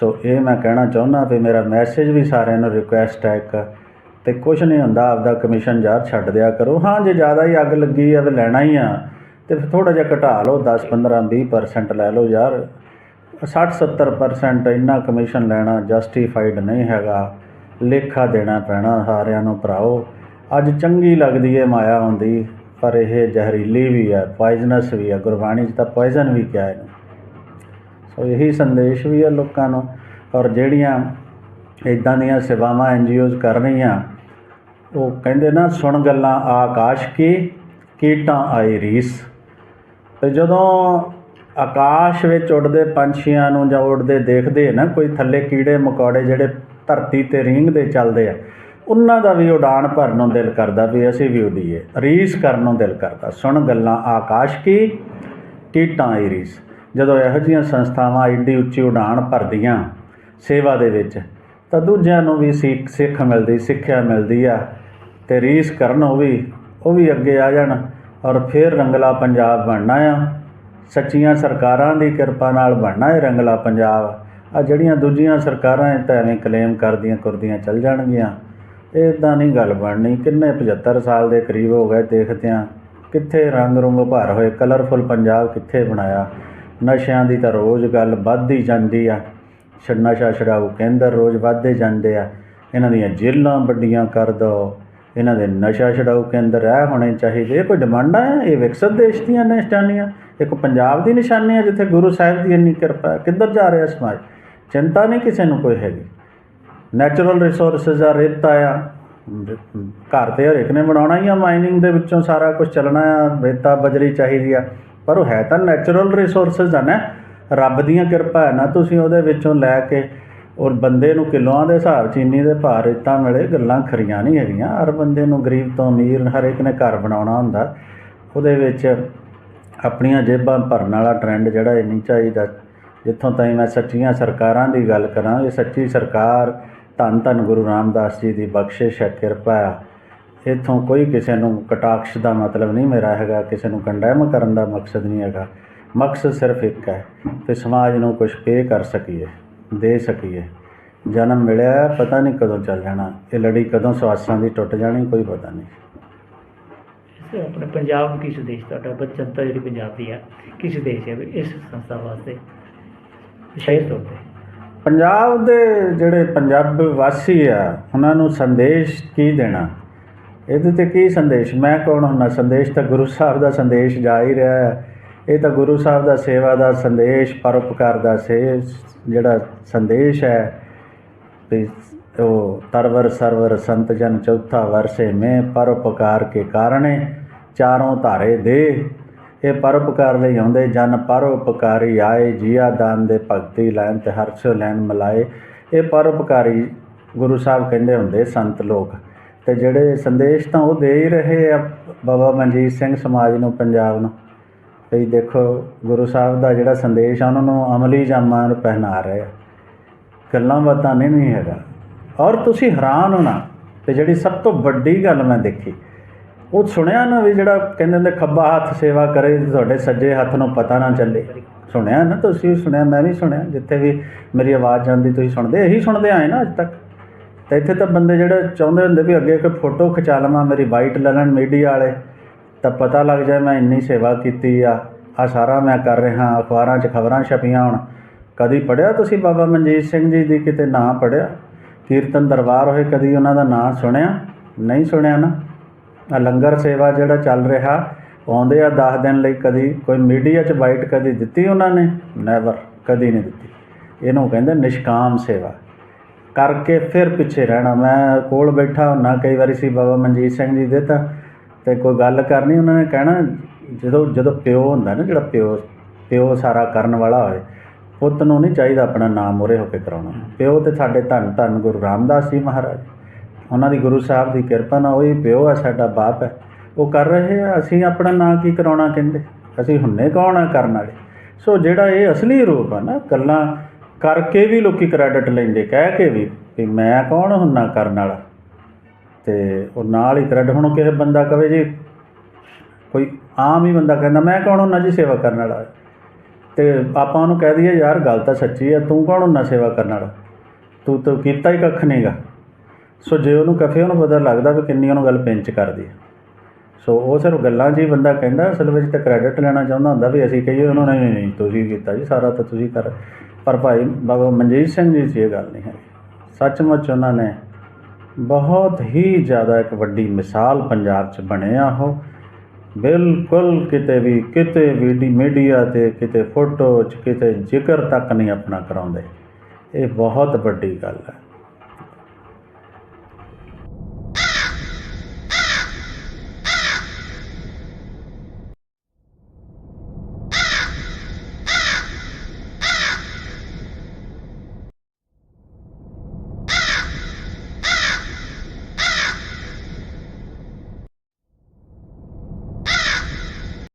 ਸੋ ਇਹ ਮੈਂ ਕਹਿਣਾ ਚਾਹੁੰਦਾ ਵੀ ਮੇਰਾ ਮੈਸੇਜ ਵੀ ਸਾਰਿਆਂ ਨੂੰ ਰਿਕੁਐਸਟ ਹੈ ਇੱਕ, ਤੇ ਕੁਝ ਨਹੀਂ ਹੁੰਦਾ, ਆਪਦਾ ਕਮਿਸ਼ਨ ਯਾਰ ਛੱਡ ਦਿਆ ਕਰੋ। ਹਾਂ, ਜੇ ਜ਼ਿਆਦਾ ਹੀ ਅੱਗ ਲੱਗੀ ਆ ਵੀ ਲੈਣਾ ਹੀ ਆ, ਤੇ ਫਿਰ ਥੋੜਾ ਜਿਹਾ ਘਟਾ ਲਓ 10 15 20% ਲੈ ਲਓ ਯਾਰ। 60 70% ਇੰਨਾ ਕਮਿਸ਼ਨ ਲੈਣਾ ਜਸਟੀਫਾਈਡ ਨਹੀਂ ਹੈਗਾ। ਲੇਖਾ ਦੇਣਾ ਪੈਣਾ, ਸਾਰਿਆਂ ਨੂੰ ਭਰਾਓ। ਅੱਜ ਚੰਗੀ ਲੱਗਦੀ ਏ ਮਾਇਆ ਹੁੰਦੀ, ਪਰ ਇਹ ਜ਼ਹਿਰੀਲੀ ਵੀ ਹੈ ਪੋਇਜ਼ਨਸ ਵੀ ਹੈ ਗੁਰਬਾਣੀ 'ਚ ਤਾਂ ਪੋਇਜ਼ਨ ਵੀ ਕਿਹਾ ਇਹਨੂੰ। ਸੋ ਇਹੀ ਸੰਦੇਸ਼ ਵੀ ਹੈ ਲੋਕਾਂ ਨੂੰ, ਔਰ ਜਿਹੜੀਆਂ ਇਦਾਂ ਦੀਆਂ ਸੇਵਾਵਾਂ ਐਨਜੀਓਜ਼ ਕਰ ਰਹੀਆਂ, ਉਹ ਕਹਿੰਦੇ ਨਾ, ਸੁਣ ਗੱਲਾਂ ਆਕਾਸ਼ ਕੀ, ਕੀਟਾਂ ਆਈ ਰੀਸ। ਤੇ ਜਦੋਂ ਆਕਾਸ਼ ਵਿੱਚ ਉੱਡਦੇ ਪੰਛੀਆਂ ਨੂੰ ਜਾਂ ਉੱਡਦੇ ਦੇਖਦੇ ਨਾ, ਕੋਈ ਥੱਲੇ ਕੀੜੇ ਮਕੌੜੇ ਜਿਹੜੇ ਧਰਤੀ ਤੇ ਰੀਂਗਦੇ ਚੱਲਦੇ ਆ। ਉਹਨਾਂ ਦਾ ਵੀ ਉਡਾਨ ਭਰਨ ਨੂੰ ਦਿਲ ਕਰਦਾ ਵੀ ਅਸੀਂ ਵੀ ਉਡੀਏ। ਰੀਸ ਕਰਨ ਨੂੰ ਦਿਲ ਕਰਦਾ। ਸੁਣ ਗੱਲਾਂ ਆਕਾਸ਼ ਕੀ? ਕੀਟਾਂ ਆਈ ਰੀਸ। ਜਦੋਂ ਇਹੋ ਜਿਹੀਆਂ ਸੰਸਥਾਵਾਂ ਐਡੀ ਉੱਚੀ ਉਡਾਨ ਭਰਦੀਆਂ ਸੇਵਾ ਦੇ ਵਿੱਚ, ਤਾਂ ਦੂਜਿਆਂ ਨੂੰ ਵੀ ਸਿੱਖ ਸਿੱਖ ਮਿਲਦੀ, ਸਿੱਖਿਆ ਮਿਲਦੀ ਆ। ਤੇ ਰੀਸ ਕਰਨ ਉਹ ਵੀ ਉਹ ਵੀ ਅੱਗੇ ਆ ਜਾਣ ਔਰ ਫਿਰ ਰੰਗਲਾ ਪੰਜਾਬ ਬਣਨਾ ਆ। ਸੱਚੀਆਂ ਸਰਕਾਰਾਂ ਦੀ ਕਿਰਪਾ ਨਾਲ ਬਣਨਾ ਹੈ ਰੰਗਲਾ ਪੰਜਾਬ। ਆ ਜਿਹੜੀਆਂ ਦੂਜੀਆਂ ਸਰਕਾਰਾਂ ਇਹ ਤਾਂ ਐਵੇਂ ਕਲੇਮ ਕਰਦੀਆਂ ਕਰਦੀਆਂ ਚੱਲ ਜਾਣਗੀਆਂ। ਇਹ ਇਦਾਂ ਨਹੀਂ ਗੱਲ ਬਣਨੀ, ਕਿੰਨੇ 75 ਸਾਲ ਦੇ ਕਰੀਬ ਹੋ ਗਏ ਦੇਖਦੇ ਆ। ਕਿੱਥੇ ਰੰਗ ਰੁੰਗ ਭਰ ਹੋਏ ਕਲਰਫੁਲ ਪੰਜਾਬ ਕਿੱਥੇ ਬਣਾਇਆ। ਨਸ਼ਿਆਂ ਦੀ ਤਾਂ ਰੋਜ਼ ਗੱਲ ਵੱਧਦੀ ਜਾਂਦੀ ਆ। ਛ- ਨਸ਼ਾ ਛਡਾਊ ਕੇਂਦਰ ਰੋਜ਼ ਵੱਧਦੇ ਜਾਂਦੇ ਆ। ਇਹਨਾਂ ਦੀਆਂ ਜੇਲ੍ਹਾਂ ਵੱਡੀਆਂ ਕਰ ਦੋ। ਇਹਨਾਂ ਦੇ ਨਸ਼ਾ ਛਡਾਊ ਕੇਂਦਰ ਇਹ ਹੋਣੇ ਚਾਹੀਦੇ। ਇਹ ਕੋਈ ਡਿਮਾਂਡਾਂ ਹੈ ਇਹ ਵਿਕਸਿਤ ਦੇਸ਼ ਦੀਆਂ ਨਿਸ਼ਾਨੀਆਂ? ਇੱਕ ਪੰਜਾਬ ਦੀ ਨਿਸ਼ਾਨੀ ਹੈ ਜਿੱਥੇ ਗੁਰੂ ਸਾਹਿਬ ਦੀ ਇੰਨੀ ਕਿਰਪਾ ਕਿੱਧਰ ਜਾ ਰਿਹਾ ਸਮਾਜ? ਚਿੰਤਾ ਨਹੀਂ ਕਿਸੇ ਨੂੰ ਕੋਈ ਹੈਗੀ। ਨੈਚੁਰਲ ਰਿਸੋਰਸਸ ਆ, ਰੇਤਾ ਆ, ਘਰ ਤੇ ਹਰੇਕ ਨੇ ਬਣਾਉਣਾ ਹੀ ਆ ਮਾਈਨਿੰਗ ਦੇ ਵਿੱਚੋਂ ਸਾਰਾ ਕੁਝ ਚੱਲਣਾ ਆ, ਰੇਤਾ, ਬਜਰੀ ਚਾਹੀਦੀ ਆ, ਪਰ ਉਹ ਹੈ ਤਾਂ ਨੈਚੁਰਲ ਰਿਸੋਰਸਸ ਆ ਨਾ। ਰੱਬ ਦੀਆਂ ਕਿਰਪਾ ਹੈ ਨਾ ਤੁਸੀਂ ਉਹਦੇ ਵਿੱਚੋਂ ਲੈ ਕੇ ਔਰ ਬੰਦੇ ਨੂੰ ਕਿਲੋਆਂ ਦੇ ਹਿਸਾਬ ਚੀਨੀ ਦੇ ਭਾਅ ਰੇਤਾ ਮਿਲੇ ਗੱਲਾਂ ਖਰੀਆਂ ਨਹੀਂ ਹੈਗੀਆਂ। ਹਰ ਬੰਦੇ ਨੂੰ ਗਰੀਬ ਤੋਂ ਅਮੀਰ ਹਰ ਇੱਕ ਨੇ ਘਰ ਬਣਾਉਣਾ ਹੁੰਦਾ। ਉਹਦੇ ਵਿੱਚ ਆਪਣੀਆਂ ਜੇਬਾਂ ਭਰਨ ਵਾਲਾ ਟ੍ਰੈਂਡ ਜਿਹੜਾ ਇਹ ਨਹੀਂ ਚਾਹੀਦਾ। ਜਿੱਥੋਂ ਤਾਈਂ ਮੈਂ ਸੱਚੀਆਂ ਸਰਕਾਰਾਂ ਦੀ ਗੱਲ ਕਰਾਂ, ਇਹ ਸੱਚੀ ਸਰਕਾਰ ਧੰਨ ਧੰਨ ਗੁਰੂ ਰਾਮਦਾਸ ਜੀ ਦੀ ਬਖਸ਼ਿਸ਼ ਹੈ, ਕਿਰਪਾ ਹੈ ਇੱਥੋਂ ਕੋਈ ਕਿਸੇ ਨੂੰ ਕਟਾਕਸ਼ ਦਾ ਮਤਲਬ ਨਹੀਂ ਮੇਰਾ ਹੈਗਾ, ਕਿਸੇ ਨੂੰ ਕੰਡੈਮ ਕਰਨ ਦਾ ਮਕਸਦ ਨਹੀਂ ਹੈਗਾ। ਮਕਸਦ ਸਿਰਫ ਇੱਕ ਹੈ ਕਿ ਸਮਾਜ ਨੂੰ ਕੁਝ ਪੇ ਕਰ ਸਕੀਏ, ਦੇ ਸਕੀਏ। ਜਨਮ ਮਿਲਿਆ, ਪਤਾ ਨਹੀਂ ਕਦੋਂ ਚੱਲ ਜਾਣਾ। ਇਹ ਲੜੀ ਕਦੋਂ ਸਵਾਸਾਂ ਦੀ ਟੁੱਟ ਜਾਣੀ, ਕੋਈ ਪਤਾ ਨਹੀਂ। ਆਪਣੇ ਪੰਜਾਬ ਨੂੰ ਕੀ ਸੰਦੇਸ਼ ਤੁਹਾਡਾ ਬ- ਜਿਹੜੀ ਪੰਜਾਬ ਦੀ ਹੈ ਕੀ ਸੰਦੇਸ਼ ਹੈ ਵੀ ਇਸ ਸੰਸਥਾ ਵਾਸਤੇ? ਵਿਸ਼ੇਸ਼ ਤੌਰ ਤੇ। ਪੰਜਾਬ ਦੇ ਜਿਹੜੇ ਪੰਜਾਬ ਵਾਸੀ ਆ, ਉਹਨਾਂ ਨੂੰ ਸੰਦੇਸ਼ ਕੀ ਦੇਣਾ? ਇਹਦੇ ਤੇ ਕੀ ਸੰਦੇਸ਼? ਮੈਂ ਕੌਣ ਹੁੰਨਾ ਸੰਦੇਸ਼ ਤਾਂ ਗੁਰੂ ਸਾਹਿਬ ਦਾ ਸੰਦੇਸ਼ ਜਾ ਹੀ ਰਿਹਾ ਹੈ। ਇਹ ਤਾਂ ਗੁਰੂ ਸਾਹਿਬ ਦਾ ਸੇਵਾ ਦਾ ਸੰਦੇਸ਼, ਪਰਉਪਕਾਰ ਦਾ ਸੇ ਜਿਹੜਾ ਸੰਦੇਸ਼ ਹੈ ਵੀ ਉਹ ਤਰਵਰ ਸਰਵਰ ਸੰਤ ਜਨ ਚੌਥਾ ਵਰਸੇ ਮੈਂ ਪਰਉਪਕਾਰ ਕੇ ਕਾਰਣੇ, ਚਾਰੋਂ ਧਾਰੇ ਦੇ ਇਹ ਪਰਉਪਕਾਰ ਲਈ ਆਉਂਦੇ ਜਨ ਪਰਉਪਕਾਰੀ ਆਏ, ਜੀਆ ਦਾਨ ਦੇ ਭਗਤੀ ਲੈਣ ਤੇ ਹਰਸ਼ ਲੈਣ ਮਲਾਏ। ਇਹ ਪਰਉਪਕਾਰੀ ਗੁਰੂ ਸਾਹਿਬ ਕਹਿੰਦੇ ਹੁੰਦੇ ਸੰਤ ਲੋਕ। ਤੇ ਜਿਹੜੇ ਸੰਦੇਸ਼ ਤਾਂ ਉਹ ਦੇ ਹੀ ਰਹੇ ਆ ਬਾਬਾ ਮਨਜੀਤ ਸਿੰਘ ਸਮਾਜ ਨੂੰ, ਪੰਜਾਬ ਨੂੰ। ਵੀ ਦੇਖੋ, ਗੁਰੂ ਸਾਹਿਬ ਦਾ ਜਿਹੜਾ ਸੰਦੇਸ਼ ਆ, ਉਹਨਾਂ ਨੂੰ ਅਮਲੀ ਜਾਮਾਂ ਨੂੰ ਪਹਿਨਾ ਰਹੇ ਆ। ਗੱਲਾਂ ਬਾਤਾਂ ਨਹੀਂ ਨਹੀਂ ਹੈਗਾ। ਔਰ ਤੁਸੀਂ ਹੈਰਾਨ ਹੋਣਾ ਤੇ ਜਿਹੜੀ ਸਭ ਤੋਂ ਵੱਡੀ ਗੱਲ ਮੈਂ ਦੇਖੀ ਉਹ ਸੁਣਿਆ ਨਾ ਵੀ ਜਿਹੜਾ ਕਹਿੰਦੇ ਹੁੰਦੇ ਖੱਬਾ ਹੱਥ ਸੇਵਾ ਕਰੇ, ਤੁਹਾਡੇ ਸੱਜੇ ਹੱਥ ਨੂੰ ਪਤਾ ਨਾ ਚੱਲੇ। ਸੁਣਿਆ ਨਾ ਤੁਸੀਂ ਵੀ ਸੁਣਿਆ, ਮੈਂ ਵੀ ਸੁਣਿਆ, ਜਿੱਥੇ ਵੀ ਮੇਰੀ ਆਵਾਜ਼ ਜਾਂਦੀ ਤੁਸੀਂ ਸੁਣਦੇ, ਇਹੀ ਸੁਣਦੇ ਆਏ ਨਾ ਅੱਜ ਤੱਕ। ਤਾਂ ਇੱਥੇ ਤਾਂ ਬੰਦੇ ਜਿਹੜੇ ਚਾਹੁੰਦੇ ਹੁੰਦੇ ਵੀ ਅੱਗੇ ਇੱਕ ਫੋਟੋ ਖਿਚਾ ਲਵਾਂ, ਮੇਰੀ ਵਾਈਟ ਲੈਣ ਮੀਡੀਆ ਵਾਲੇ, ਤਾਂ ਪਤਾ ਲੱਗ ਜਾਏ ਮੈਂ ਇੰਨੀ ਸੇਵਾ ਕੀਤੀ ਆ ਆ ਸਾਰਾ ਮੈਂ ਕਰ ਰਿਹਾ, ਅਖਬਾਰਾਂ 'ਚ ਖਬਰਾਂ ਛਪੀਆਂ ਹੁਣ। ਕਦੀ ਪੜਿਆ ਤੁਸੀਂ ਬਾਬਾ ਮਨਜੀਤ ਸਿੰਘ ਜੀ ਦੀ, ਕਿਤੇ ਨਾਂ ਪੜਿਆ ਕੀਰਤਨ ਦਰਬਾਰ ਹੋਏ ਕਦੀ ਉਹਨਾਂ ਦਾ ਨਾਂ ਸੁਣਿਆ? ਨਹੀਂ ਸੁਣਿਆ ਨਾ। ਲੰਗਰ ਸੇਵਾ ਜਿਹੜਾ ਚੱਲ ਰਿਹਾ, ਆਉਂਦੇ ਆ 10 ਦਿਨ ਲਈ ਕਦੀ ਕੋਈ ਮੀਡੀਆ 'ਚ ਬਾਈਟ ਕਦੀ ਦਿੱਤੀ ਉਹਨਾਂ ਨੇ? ਨੈਵਰ ਕਦੀ ਨਹੀਂ ਦਿੱਤੀ। ਇਹਨੂੰ ਕਹਿੰਦੇ ਨਿਸ਼ਕਾਮ ਸੇਵਾ। ਕਰਕੇ ਫਿਰ ਪਿੱਛੇ ਰਹਿਣਾ। ਮੈਂ ਕੋਲ ਬੈਠਾ ਹੁੰਨਾ, ਕਈ ਵਾਰੀ ਸੀ ਬਾਬਾ ਮਨਜੀਤ ਸਿੰਘ ਜੀ ਦੇ ਤਾਂ ਤੇ ਕੋਈ ਗੱਲ ਕਰਨੀ ਉਹਨਾਂ ਨੇ ਕਹਿਣਾ, ਜਦੋਂ ਜਦੋਂ ਪਿਓ ਹੁੰਦਾ ਨਾ, ਜਿਹੜਾ ਪਿਓ ਪਿਓ ਸਾਰਾ ਕਰਨ ਵਾਲਾ ਹੋਏ, ਪੁੱਤ ਨੂੰ ਨਹੀਂ ਚਾਹੀਦਾ ਆਪਣਾ ਨਾਮ ਮੋਰੇ ਹੋ ਕੇ ਕਰਾਉਣਾ। ਪਿਓ ਤੇ ਸਾਡੇ ਧੰਨ ਧੰਨ ਗੁਰੂ ਰਾਮਦਾਸ ਜੀ ਮਹਾਰਾਜ। ਉਹਨਾਂ ਦੀ ਗੁਰੂ ਸਾਹਿਬ ਦੀ ਕਿਰਪਾ ਨਾਲ ਉਹੀ ਪਿਓ ਹੈ ਸਾਡਾ ਬਾਪ ਹੈ। ਉਹ ਕਰ ਰਹੇ ਆ, ਅਸੀਂ ਆਪਣਾ ਨਾਂ ਕੀ ਕਰਾਉਣਾ ਕਹਿੰਦੇ? ਅਸੀਂ ਹੁੰਨੇ ਕੌਣ ਆ ਕਰਨ ਵਾਲੇ? ਸੋ ਜਿਹੜਾ ਇਹ ਅਸਲੀ ਰੂਪ ਆ ਨਾ, ਗੱਲਾਂ ਕਰਕੇ ਵੀ ਲੋਕੀ ਕ੍ਰੈਡਿਟ ਲੈਂਦੇ, ਕਹਿ ਕੇ ਵੀ ਵੀ ਮੈਂ ਕੌਣ ਹੁੰਨਾ ਕਰਨ ਵਾਲਾ? ਤੇ ਉਹ ਨਾਲ ਹੀ ਕ੍ਰੈਡਿਟ ਹੁਣ ਕਿਸੇ ਬੰਦਾ ਕਵੇ ਜੀ, ਕੋਈ ਆਮ ਹੀ ਬੰਦਾ ਕਹਿੰਦਾ, ਮੈਂ ਕੌਣ ਹੁੰਨਾ ਜੀ ਸੇਵਾ ਕਰਨ ਵਾਲਾ? ਤੇ ਆਪਾਂ ਉਹਨੂੰ ਕਹਿ ਦਈਏ, ਯਾਰ ਗੱਲ ਤਾਂ ਸੱਚੀ ਹੈ ਤੂੰ ਕੌਣ ਹੁੰਨਾ ਸੇਵਾ ਕਰਨ ਵਾਲਾ? ਤੂੰ ਤਾਂ ਕੀਤਾ ਹੀ ਕੱਖ ਨਹੀਂਗਾ ਸੋ ਜੇ ਉਹਨੂੰ ਕਫੇ ਉਹਨੂੰ ਪਤਾ ਲੱਗਦਾ ਵੀ ਕਿੰਨੀ ਉਹਨੂੰ ਗੱਲ ਪਿੰਚ ਕਰਦੀ ਹੈ। ਸੋ ਉਹ ਸਿਰਫ ਗੱਲਾਂ 'ਚ ਹੀ ਬੰਦਾ ਕਹਿੰਦਾ, ਅਸਲ ਵਿੱਚ ਤਾਂ ਕ੍ਰੈਡਿਟ ਲੈਣਾ ਚਾਹੁੰਦਾ ਹੁੰਦਾ ਵੀ ਅਸੀਂ ਕਹੀਏ ਉਹਨੂੰ, ਨਹੀਂ ਨਹੀਂ ਤੁਸੀਂ ਕੀਤਾ ਜੀ, ਸਾਰਾ ਤਾਂ ਤੁਸੀਂ ਕਰ ਪਰ ਭਾਈ ਬਾਬਾ ਮਨਜੀਤ ਸਿੰਘ ਜੀ 'ਚ ਇਹ ਗੱਲ ਨਹੀਂ ਹੈ ਸੱਚਮੁੱਚ ਉਹਨਾਂ ਨੇ ਬਹੁਤ ਹੀ ਜ਼ਿਆਦਾ ਇੱਕ ਵੱਡੀ ਮਿਸਾਲ ਪੰਜਾਬ 'ਚ ਬਣਿਆ ਉਹ। ਬਿਲਕੁਲ ਕਿਤੇ ਵੀ ਕਿਤੇ ਵੀ ਮੀਡੀਆ ਤੇ, ਕਿਤੇ ਫੋਟੋ 'ਚ ਕਿਤੇ ਜ਼ਿਕਰ ਤੱਕ ਨਹੀਂ ਆਪਣਾ ਕਰਾਉਂਦੇ। ਇਹ ਬਹੁਤ ਵੱਡੀ ਗੱਲ ਹੈ।